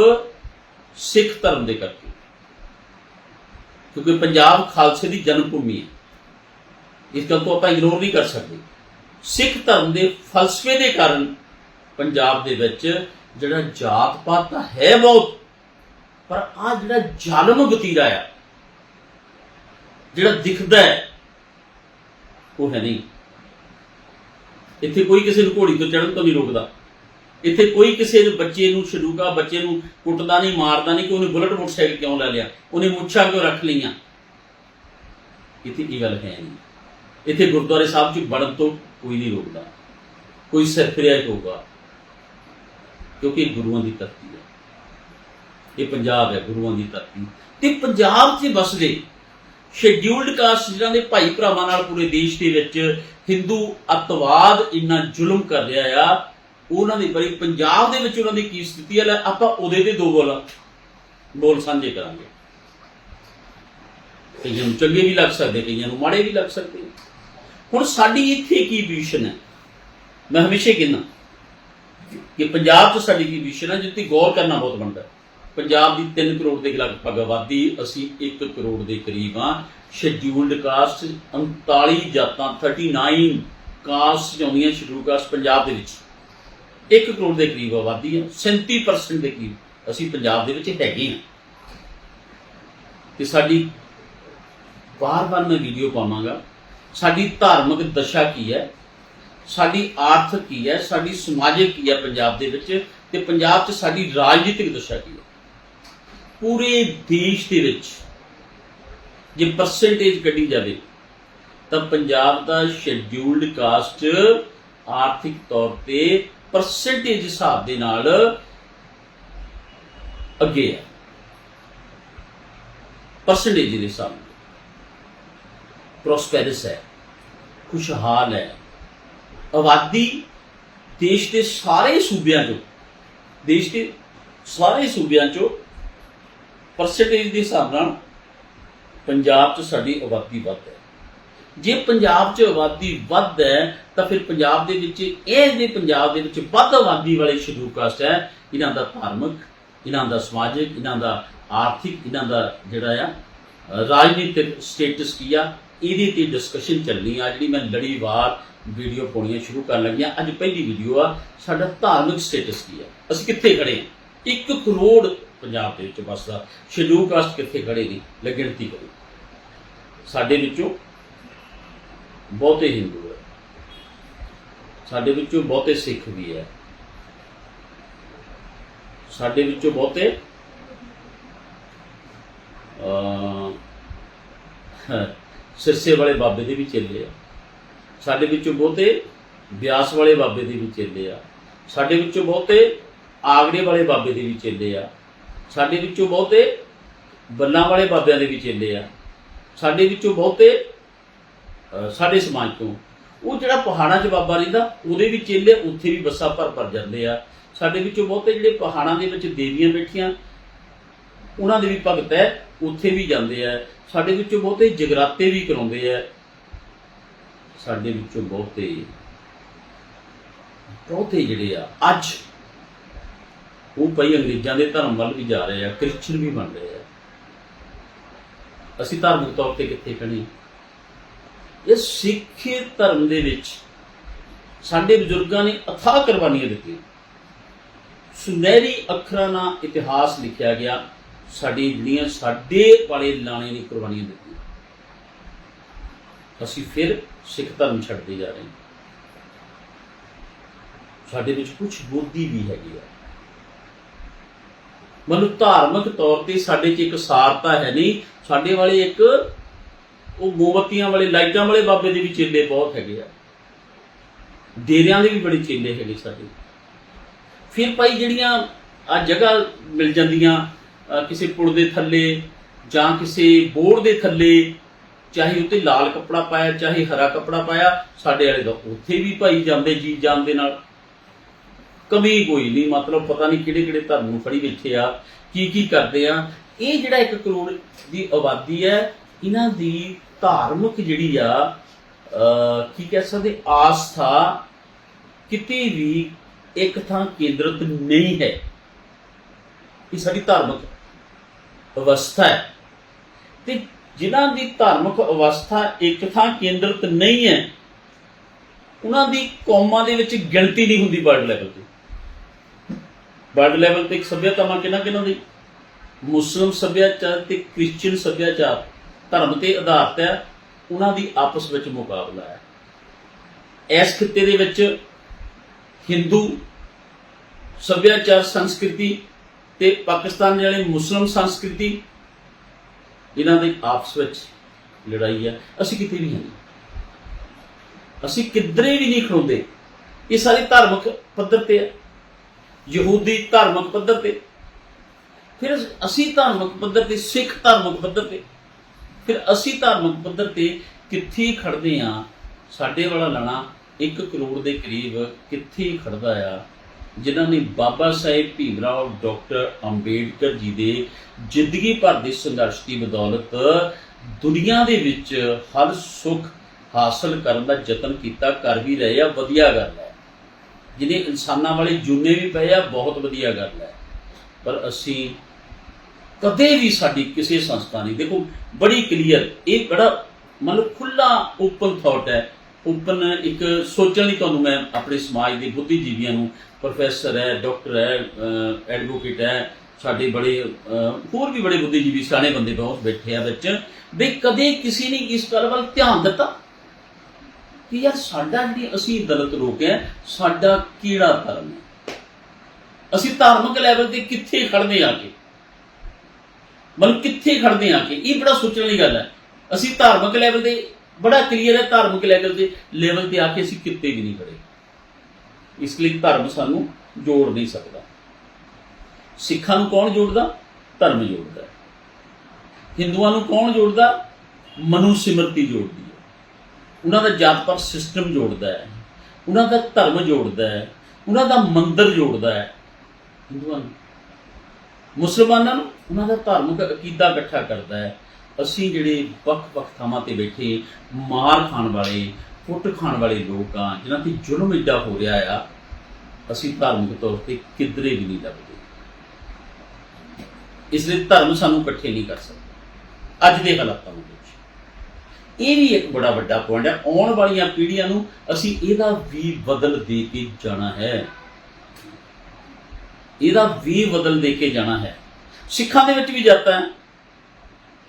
ਸਿੱਖ ਧਰਮ ਦੇ ਕਰਕੇ। ਕਿਉਂਕਿ ਪੰਜਾਬ ਖਾਲਸੇ ਦੀ ਜਨਮ ਭੂਮੀ ਹੈ। ਇਸ ਗੱਲ ਤੋਂ ਆਪਾਂ ਇਗਨੋਰ ਨਹੀਂ ਕਰ ਸਕਦੇ। ਸਿੱਖ ਧਰਮ ਦੇ ਫਲਸਫੇ ਦੇ ਕਾਰਨ ਪੰਜਾਬ ਦੇ ਵਿੱਚ ਜਿਹੜਾ ਜਾਤ ਪਾਤ ਤਾਂ ਹੈ ਬਹੁਤ, ਪਰ ਆ ਜਿਹੜਾ ਜ਼ਾਲਮ ਵਤੀਰਾ ਆ, ਜਿਹੜਾ ਦਿਖਦਾ ਹੈ, ਉਹ ਹੈ ਨਹੀਂ। ਇੱਥੇ ਕੋਈ ਕਿਸੇ ਨੂੰ ਘੋੜੀ ਤੋਂ ਚੜਨ ਤੋਂ ਨਹੀਂ ਰੋਕਦਾ। ਇੱਥੇ ਕੋਈ ਕਿਸੇ ਦੇ ਬੱਚੇ ਨੂੰ ਛਡੂਗਾ, ਬੱਚੇ ਨੂੰ ਕੁੱਟਦਾ ਨਹੀਂ, ਮਾਰਦਾ ਨਹੀਂ, ਕਿ ਉਹਨੇ ਬੁਲਟ ਮੋਟਰਸਾਈਕਲ ਕਿਉਂ ਲੈ ਲਿਆ? ਉਹਨੇ ਮੁੱਛਾਂ ਕਿਉਂ ਰੱਖ ਲਈਆਂ? ਇੱਥੇ ਇਹ ਗੱਲ ਹੈ ਨਹੀਂ। ਇੱਥੇ ਗੁਰਦੁਆਰੇ ਸਾਹਿਬ 'ਚ ਵੜਨ ਤੋਂ ਕੋਈ ਨਹੀਂ ਰੋਕਦਾ। ਕੋਈ ਸਰਫਰਿਆ ਹੋਊਗਾ। ਕਿਉਂਕਿ ਗੁਰੂਆਂ ਦੀ ਧਰਤੀ ਹੈ। ਇਹ ਪੰਜਾਬ ਹੈ, ਗੁਰੂਆਂ ਦੀ ਧਰਤੀ। ਤੇ ਪੰਜਾਬ 'ਚ ਵਸਦੇ ਸ਼ੈਡਿਊਲਡ ਕਾਸਟ ਜਿਹਨਾਂ ਦੇ ਭਾਈ ਭਰਾਵਾਂ ਨਾਲ ਪੂਰੇ ਦੇਸ਼ ਦੇ ਵਿੱਚ ਹਿੰਦੂ ਅਤਵਾਦ ਇੰਨਾ ਜ਼ੁਲਮ ਕਰ ਰਿਹਾ ਆ ਉਹਨਾਂ ਦੀ ਬੜੀ, ਪੰਜਾਬ ਦੇ ਵਿੱਚ ਉਹਨਾਂ ਦੀ ਕੀ ਸਥਿਤੀ ਹੈ ਆਪਾਂ ਉਹਦੇ ਤੇ ਦੋ ਬੋਲ ਬੋਲ ਸਾਂਝੇ ਕਰਾਂਗੇ। ਕਈਆਂ ਨੂੰ ਚੰਗੇ ਵੀ ਲੱਗ ਸਕਦੇ, ਕਈਆਂ ਨੂੰ ਮਾੜੇ ਵੀ ਲੱਗ ਸਕਦੇ। ਹੁਣ ਸਾਡੀ ਇੱਥੇ ਕੀ ਵਿਜ਼ਨ ਹੈ? ਮੈਂ ਹਮੇਸ਼ਾ ਕਹਿੰਦਾ ਕਿ ਪੰਜਾਬ 'ਚ ਸਾਡੀ ਕੀ ਵਿਜ਼ਨ ਹੈ ਜਿੱਤੇ ਗੌਰ ਕਰਨਾ ਬਹੁਤ ਬਣਦਾ ਪੰਜਾਬ ਦੀ 3 ਕਰੋੜ ਦੇ ਲਗਭਗ ਆਬਾਦੀ, ਅਸੀਂ 1 ਕਰੋੜ ਦੇ ਕਰੀਬ ਆ ਸ਼ੈਡਿਊਲਡ ਕਾਸਟ 39 ਜਾਤਾਂ 39 ਕਾਸਟ ਆਉਂਦੀਆਂ ਸ਼ੈਡਿਊਲਡ ਕਾਸਟ ਪੰਜਾਬ ਦੇ ਵਿੱਚ। 1 ਕਰੋੜ ਦੇ ਕਰੀਬ ਆਬਾਦੀ ਹੈ 37% ਦੇ ਕਰੀਬ ਅਸੀਂ ਪੰਜਾਬ ਦੇ ਵਿੱਚ ਹੈਗੇ ਹਾਂ ਤੇ ਸਾਡੀ ਬਾਰ-ਬਾਰ ਮੈਂ ਵੀਡੀਓ ਪਾਵਾਂਗਾ, ਸਾਡੀ ਧਾਰਮਿਕ ਦਸ਼ਾ ਕੀ ਹੈ, ਸਾਡੀ ਆਰਥਿਕ ਕੀ ਹੈ, ਸਾਡੀ ਸਮਾਜਿਕ ਕੀ ਹੈ ਪੰਜਾਬ ਦੇ ਵਿੱਚ, ਤੇ ਪੰਜਾਬ 'ਚ ਸਾਡੀ ਰਾਜਨੀਤਿਕ ਦਸ਼ਾ ਕੀ ਹੈ। ਪੂਰੇ ਦੇਸ਼ ਦੇ ਵਿੱਚ ਜੇ ਪਰਸੈਂਟੇਜ ਕੱਢੀ ਜਾਵੇ, ਤਾਂ ਪੰਜਾਬ ਦਾ ਸ਼ੈਡਿਊਲਡ ਕਾਸਟ ਆਰਥਿਕ ਤੌਰ ਤੇ ਪਰਸੈਂਟੇਜ ਹਿਸਾਬ ਦੇ ਨਾਲ ਅੱਗੇ ਹੈ ਪਰਸੈਂਟੇਜ ਦੇ ਹਿਸਾਬ ਨਾਲ। ਪ੍ਰੋਸਪੈਰਸ ਹੈ, ਖੁਸ਼ਹਾਲ ਹੈ, ਆਬਾਦੀ ਦੇਸ਼ ਦੇ ਸਾਰੇ ਸੂਬਿਆਂ ਚੋਂ, ਦੇਸ਼ ਦੇ ਸਾਰੇ ਸੂਬਿਆਂ ਚੋਂ ਪਰਸੈਂਟੇਜ ਦੇ ਹਿਸਾਬ ਨਾਲ ਪੰਜਾਬ 'ਚ ਸਾਡੀ ਆਬਾਦੀ ਵੱਧ ਹੈ। ਜੇ ਪੰਜਾਬ 'ਚ ਆਬਾਦੀ ਵੱਧ ਹੈ, ਤਾਂ ਫਿਰ ਪੰਜਾਬ ਦੇ ਵਿੱਚ, ਇਹ ਜੇ ਪੰਜਾਬ ਦੇ ਵਿੱਚ ਵੱਧ ਆਬਾਦੀ ਵਾਲੇ ਸ਼ਡਿਊਲ ਕਾਸਟ ਹੈ, ਇਹਨਾਂ ਦਾ ਧਾਰਮਿਕ, ਇਹਨਾਂ ਦਾ ਸਮਾਜਿਕ, ਇਹਨਾਂ ਦਾ ਆਰਥਿਕ, ਇਹਨਾਂ ਦਾ ਜਿਹੜਾ ਆ, ਰਾਜਨੀਤਿਕ ਸਟੇਟਸ ਕੀ ਆ, ਇਹਦੀ ਤੇ ਡਿਸਕਸ਼ਨ ਚੱਲਣੀ ਆ। ਜਿਹੜੀ ਮੈਂ ਲੜੀਵਾਰ ਵੀਡੀਓ ਪਾਉਣੀਆਂ ਸ਼ੁਰੂ ਕਰਨ ਲੱਗਿਆ, ਅੱਜ ਪਹਿਲੀ ਵੀਡੀਓ ਆ, ਸਾਡਾ ਧਾਰਮਿਕ ਸਟੇਟਸ ਕੀ ਆ? ਅਸੀਂ ਕਿੱਥੇ ਖੜੇ ਆ 1 ਕਰੋੜ ਪੰਜਾਬ ਦੇ ਵਿੱਚ ਵਸਦਾ ਸ਼ਡਿਊਲ ਕਾਸਟ ਕਿੱਥੇ ਖੜੇ ਨੇ? ਲਗਿਣਤੀ ਕਰੋ। ਸਾਡੇ ਵਿੱਚੋਂ ਬਹੁਤੇ ਹਿੰਦੂ ਹੈ। ਸਾਡੇ ਵਿੱਚੋਂ ਬਹੁਤੇ ਸਿੱਖ ਵੀ ਹੈ। ਸਾਡੇ ਵਿੱਚੋਂ ਬਹੁਤੇ ਅ ਸਿਰਸੇ ਵਾਲੇ ਬਾਬੇ ਦੇ ਵੀ ਚੇਲੇ ਆ। ਸਾਡੇ ਵਿੱਚੋਂ ਬਹੁਤੇ ਬਿਆਸ ਵਾਲੇ ਬਾਬੇ ਦੇ ਵੀ ਚੇਲੇ ਆ। ਸਾਡੇ ਵਿੱਚੋਂ ਬਹੁਤੇ ਆਗੜੇ ਵਾਲੇ ਬਾਬੇ ਦੇ ਵੀ ਚੇਲੇ ਆ। ਸਾਡੇ ਵਿੱਚੋਂ ਬਹੁਤੇ ਬੱਲਾਂ ਵਾਲੇ ਬਾਬਿਆਂ ਦੇ ਵੀ ਚੇਲੇ ਆ। ਸਾਡੇ ਵਿੱਚੋਂ ਬਹੁਤੇ ਸਾਡੇ ਸਮਾਜ ਤੋਂ। ਉਹ ਜਿਹੜਾ ਪਹਾੜਾਂ 'ਚ ਬਾਬਾ ਰਹਿੰਦਾ, ਉਹਦੇ ਵੀ ਚੇਲੇ ਉੱਥੇ ਵੀ ਬੱਸਾਂ ਭਰ ਭਰ ਜਾਂਦੇ ਆ। ਸਾਡੇ ਵਿੱਚੋਂ ਬਹੁਤੇ ਜਿਹੜੇ ਪਹਾੜਾਂ ਦੇ ਵਿੱਚ ਦੇਵੀਆਂ ਬੈਠੀਆਂ, ਉਹਨਾਂ ਦੇ ਵੀ ਭਗਤ ਹੈ, ਉੱਥੇ ਵੀ ਜਾਂਦੇ ਆ। ਸਾਡੇ ਵਿੱਚੋਂ ਬਹੁਤੇ ਜਗਰਾਤੇ ਵੀ ਕਰਾਉਂਦੇ ਆ। ਸਾਡੇ ਵਿੱਚੋਂ ਬਹੁਤੇ ਬਹੁਤੇ ਜਿਹੜੇ ਆ, ਅੱਜ ਉਹ ਪਈ ਅੰਗਰੇਜ਼ਾਂ ਦੇ ਧਰਮ ਵੱਲ ਵੀ ਜਾ ਰਹੇ ਆ ਕ੍ਰਿਸਚੀਅਨ ਵੀ ਬਣ ਰਹੇ ਆ। ਅਸੀਂ ਧਾਰਮਿਕ ਤੌਰ ਤੇ ਕਿੱਥੇ ਖੜੇ ਇਹ ਸਿੱਖ ਧਰਮ ਦੇ ਵਿੱਚ ਸਾਡੇ ਬਜ਼ੁਰਗਾਂ ਨੇ ਅਥਾਹ ਕੁਰਬਾਨੀਆਂ ਦਿੱਤੀਆਂ। ਸੁਨਹਿਰੀ ਅੱਖਰਾਂ ਨਾਲ ਇਤਿਹਾਸ ਲਿਖਿਆ ਗਿਆ, ਸਾਡੀ ਜਿਹੜੀਆਂ ਸਾਡੇ ਵਾਲੇ ਲਾਣੇ ਨੇ ਕੁਰਬਾਨੀਆਂ ਦਿੱਤੀਆਂ। ਅਸੀਂ ਫਿਰ ਸਿੱਖ ਧਰਮ ਛੱਡਦੇ ਜਾ ਰਹੇ ਹਾਂ। ਸਾਡੇ ਵਿੱਚ ਕੁਝ ਬੋਧੀ ਵੀ ਹੈਗੀ ਆ। ਮਤਲਬ ਧਾਰਮਿਕ ਤੌਰ ਤੇ ਸਾਡੇ 'ਚ ਇੱਕ ਸਾਰਤਾ ਹੈ ਨਹੀਂ, ਸਾਡੇ ਵਾਲੇ ਇੱਕ ਉਹ ਮੋਮਬੱਤੀਆਂ ਵਾਲੇ, ਲਾਈਟਾਂ ਵਾਲੇ ਬਾਬੇ ਦੇ ਵੀ ਚੇਲੇ ਬਹੁਤ ਹੈਗੇ ਆ। ਡੇਰਿਆਂ ਦੇ ਵੀ ਬੜੇ ਚੇਲੇ ਹੈਗੇ ਸਾਡੇ। ਫਿਰ ਭਾਈ ਜਿਹੜੀਆਂ ਆ ਜਗ੍ਹਾ ਮਿਲ ਜਾਂਦੀਆਂ ਕਿਸੇ ਪੁਲ ਦੇ ਥੱਲੇ ਜਾਂ ਕਿਸੇ ਬੋਰਡ ਦੇ ਥੱਲੇ, ਚਾਹੇ ਉੱਤੇ ਲਾਲ ਕੱਪੜਾ ਪਾਇਆ, ਚਾਹੇ ਹਰਾ ਕੱਪੜਾ ਪਾਇਆ, ਸਾਡੇ ਵਾਲੇ ਦਾ ਉੱਥੇ ਵੀ ਭਾਈ ਜਾਂਦੇ ਜੀ ਜਾਣ ਦੇ ਨਾਲ। ਕਮੀ ਕੋਈ ਨਹੀਂ, ਮਤਲਬ ਪਤਾ ਨਹੀਂ ਕਿਹੜੇ ਕਿਹੜੇ ਧਰਮ ਨੂੰ ਫੜੀ ਬੈਠੇ ਆ, ਕੀ ਕੀ ਕਰਦੇ ਆ। ਇਹ ਜਿਹੜਾ 1 ਕਰੋੜ ਦੀ ਆਬਾਦੀ ਹੈ ਇਹਨਾਂ ਦੀ ਧਾਰਮਿਕ ਜਿਹੜੀ ਆ ਕੀ ਕਹਿ ਸਕਦੇ, ਆਸਥਾ ਕਿਤੇ ਵੀ ਇੱਕ ਥਾਂ ਕੇਂਦਰਿਤ ਨਹੀਂ ਹੈ। ਇਹ ਸਾਡੀ ਧਾਰਮਿਕ ਅਵਸਥਾ ਹੈ। ਤੇ ਜਿਨ੍ਹਾਂ ਦੀ ਧਾਰਮਿਕ ਅਵਸਥਾ ਇੱਕ ਥਾਂ ਕੇਂਦਰਿਤ ਨਹੀਂ ਹੈ, ਉਹਨਾਂ ਦੀ ਕੌਮਾਂ ਦੇ ਵਿੱਚ ਗਿਣਤੀ ਨਹੀਂ ਹੁੰਦੀ ਵਰਲਡ ਲੈਵਲ ਤੇ। ਵਰਲਡ ਲੈਵਲ ਤੇ ਇੱਕ ਸੱਭਿਅਤਾ ਮਾਂ ਕਿਹਨਾਂ ਕਿਹਨਾਂ ਦੀ ਮੁਸਲਮ ਸੱਭਿਆਚਾਰ ਤੇ ਕ੍ਰਿਸਚੀਅਨ ਸੱਭਿਆਚਾਰ। ਧਰਮ ਤੇ ਆਧਾਰਿਤ ਹੈ, ਉਹਨਾਂ ਦੀ ਆਪਸ ਵਿੱਚ ਮੁਕਾਬਲਾ ਹੈ। ਇਸ ਖਿੱਤੇ ਦੇ ਵਿੱਚ ਹਿੰਦੂ ਸੱਭਿਆਚਾਰ ਸੰਸਕ੍ਰਿਤੀ ਤੇ ਪਾਕਿਸਤਾਨ ਵਾਲੇ ਮੁਸਲਮ ਸੰਸਕ੍ਰਿਤੀ, ਇਹਨਾਂ ਦੇ ਆਪਸ ਵਿੱਚ ਲੜਾਈ ਹੈ। ਅਸੀਂ ਕਿਤੇ ਵੀ ਨਹੀਂ। ਅਸੀਂ ਕਿਧਰੇ ਵੀ ਨਹੀਂ ਖੜੋਂਦੇ ਇਹ ਸਾਰੇ ਧਾਰਮਿਕ ਪੱਧਰ ਤੇ ਹੈ। ਯਹੂਦੀ ਧਾਰਮਿਕ ਪੱਧਰ ਤੇ। ਫਿਰ ਅਸੀਂ ਧਾਰਮਿਕ ਪੱਧਰ ਤੇ, ਸਿੱਖ ਧਾਰਮਿਕ ਪੱਧਰ ਤੇ ਫਿਰ ਅਸੀਂ ਧਾਰਮਿਕ ਪੱਧਰ ਤੇ ਕਿੱਥੇ ਖੜਦੇ ਆ ਸਾਡੇ ਵਾਲਾ ਲਾਣਾ 1 ਕਰੋੜ ਦੇ ਕਰੀਬ ਕਿੱਥੇ ਖੜਦਾ ਆ? ਜਿਨ੍ਹਾਂ ਨੇ ਬਾਬਾ ਸਾਹਿਬ ਭੀਮਰਾਓ ਡਾਕਟਰ ਅੰਬੇਡਕਰ ਜੀ ਦੇ ਜ਼ਿੰਦਗੀ ਭਰ ਦੇ ਸੰਘਰਸ਼ ਦੀ ਬਦੌਲਤ ਦੁਨੀਆ ਦੇ ਵਿੱਚ ਹਰ ਸੁੱਖ ਹਾਸਲ ਕਰਨ ਦਾ ਯਤਨ ਕੀਤਾ, ਕਰ ਵੀ ਰਹੇ ਆ, ਵਧੀਆ ਗੱਲ ਹੈ। ਜਿਹਨੇ ਇਨਸਾਨਾਂ ਵਾਲੇ ਜੁਨੇ ਵੀ ਪਏ ਆ, ਬਹੁਤ ਵਧੀਆ ਗੱਲ ਹੈ। ਪਰ ਅਸੀਂ ਕਦੇ ਵੀ ਸਾਡੀ ਕਿਸੇ ਸੰਸਥਾ ਨਹੀਂ। ਦੇਖੋ, ਬੜੀ ਕਲੀਅਰ ਇਹ ਬੜਾ ਮਤਲਬ ਖੁੱਲਾ ਓਪਨ ਥਾਟ ਹੈ। ਓਪਨ ਇੱਕ ਸੋਚਣ ਲਈ ਤੁਹਾਨੂੰ ਮੈਂ ਆਪਣੇ ਸਮਾਜ ਦੇ ਬੁੱਧੀਜੀਵੀਆਂ ਨੂੰ ਪ੍ਰੋਫੈਸਰ ਹੈ ਡਾਕਟਰ ਹੈ ਐਡਵੋਕੇਟ ਹੈ, ਸਾਡੇ ਬੜੇ ਹੋਰ ਵੀ ਬੜੇ ਬੁੱਧੀਜੀਵੀ, ਸਿਆਣੇ ਬੰਦੇ ਬਹੁਤ ਬੈਠੇ ਆ ਵਿੱਚ। ਵੀ ਕਦੇ ਕਿਸੇ ਨੇ ਇਸ ਗੱਲ ਵੱਲ ਧਿਆਨ ਦਿੱਤਾ ਕਿ ਯਾਰ ਸਾਡਾ ਜਿਹੜੀ ਅਸੀਂ ਦਲਿਤ ਲੋਕ ਹੈ, ਸਾਡਾ ਕਿਹੜਾ ਧਰਮ ਹੈ? ਅਸੀਂ ਧਾਰਮਿਕ ਲੈਵਲ ਤੇ ਕਿੱਥੇ ਖੜਦੇ ਆ ਕੇ ਮਤਲਬ ਕਿੱਥੇ ਖੜਦੇ ਆ ਕਿ? ਇਹ ਬੜਾ ਸੋਚਣ ਵਾਲੀ ਗੱਲ ਹੈ। ਅਸੀਂ ਧਾਰਮਿਕ ਲੈਵਲ ਤੇ ਬੜਾ ਕਲੀਅਰ ਹੈ ਧਾਰਮਿਕ ਲੈਵਲ ਦੇ ਲੈਵਲ ਤੇ ਆ ਕੇ ਅਸੀਂ ਕਿਤੇ ਵੀ ਨਹੀਂ ਖੜੇ। ਇਸ ਲਈ ਧਰਮ ਸਾਨੂੰ ਜੋੜ ਨਹੀਂ ਸਕਦਾ। ਸਿੱਖਾਂ ਨੂੰ ਕੌਣ ਜੋੜਦਾ? ਧਰਮ ਜੋੜਦਾ ਹਿੰਦੂਆਂ ਨੂੰ ਕੌਣ ਜੋੜਦਾ? ਮਨੂ ਸਿਮਰਤੀ ਜੋੜਦੀ ਹੈ। ਉਹਨਾਂ ਦਾ ਜਾਤ ਪਾਤ ਸਿਸਟਮ ਜੋੜਦਾ ਹੈ। ਉਹਨਾਂ ਦਾ ਧਰਮ ਜੋੜਦਾ ਹੈ। ਉਹਨਾਂ ਦਾ ਮੰਦਰ ਜੋੜਦਾ ਹੈ। ਹਿੰਦੂਆਂ ਨੂੰ। ਮੁਸਲਮਾਨਾਂ ਨੂੰ ਉਹਨਾਂ ਦਾ ਧਾਰਮਿਕ ਅਕੀਦਾ ਇਕੱਠਾ ਕਰਦਾ ਹੈ? ਅਸੀਂ ਜਿਹੜੇ ਵੱਖ-ਵੱਖ ਥਾਵਾਂ ਤੇ ਬੈਠੇ, ਮਾਰ ਖਾਣ ਵਾਲੇ, ਕੁੱਟ ਖਾਣ ਵਾਲੇ ਲੋਕ ਆ, ਜਿਨ੍ਹਾਂ ਤੇ ਜ਼ੁਲਮ ਏਡਾ ਹੋ ਰਿਹਾ ਆ, ਅਸੀਂ ਧਾਰਮਿਕ ਤੌਰ ਤੇ ਕਿਧਰੇ ਵੀ ਨਹੀਂ ਲੱਭਦੇ। ਇਸ ਲਈ ਧਰਮ ਸਾਨੂੰ ਇਕੱਠੇ ਨਹੀਂ ਕਰ ਸਕਦਾ। ਅੱਜ ਦੇ ਹਾਲਾਤਾਂ ਵਿੱਚ। ਇਹ ਵੀ ਇੱਕ ਬੜਾ ਵੱਡਾ ਪੁਆਇੰਟ ਹੈ ਆਉਣ ਵਾਲੀਆਂ ਪੀੜ੍ਹੀਆਂ ਨੂੰ ਅਸੀਂ ਇਹਦਾ ਵੀ ਬਦਲ ਦੇ ਕੇ ਜਾਣਾ ਹੈ। ਇਹਦਾ ਵੀ ਬਦਲ ਦੇ ਕੇ ਜਾਣਾ ਹੈ। ਸਿੱਖਾਂ ਦੇ ਵਿੱਚ ਵੀ ਜਾਤਾਂ ਹੈ।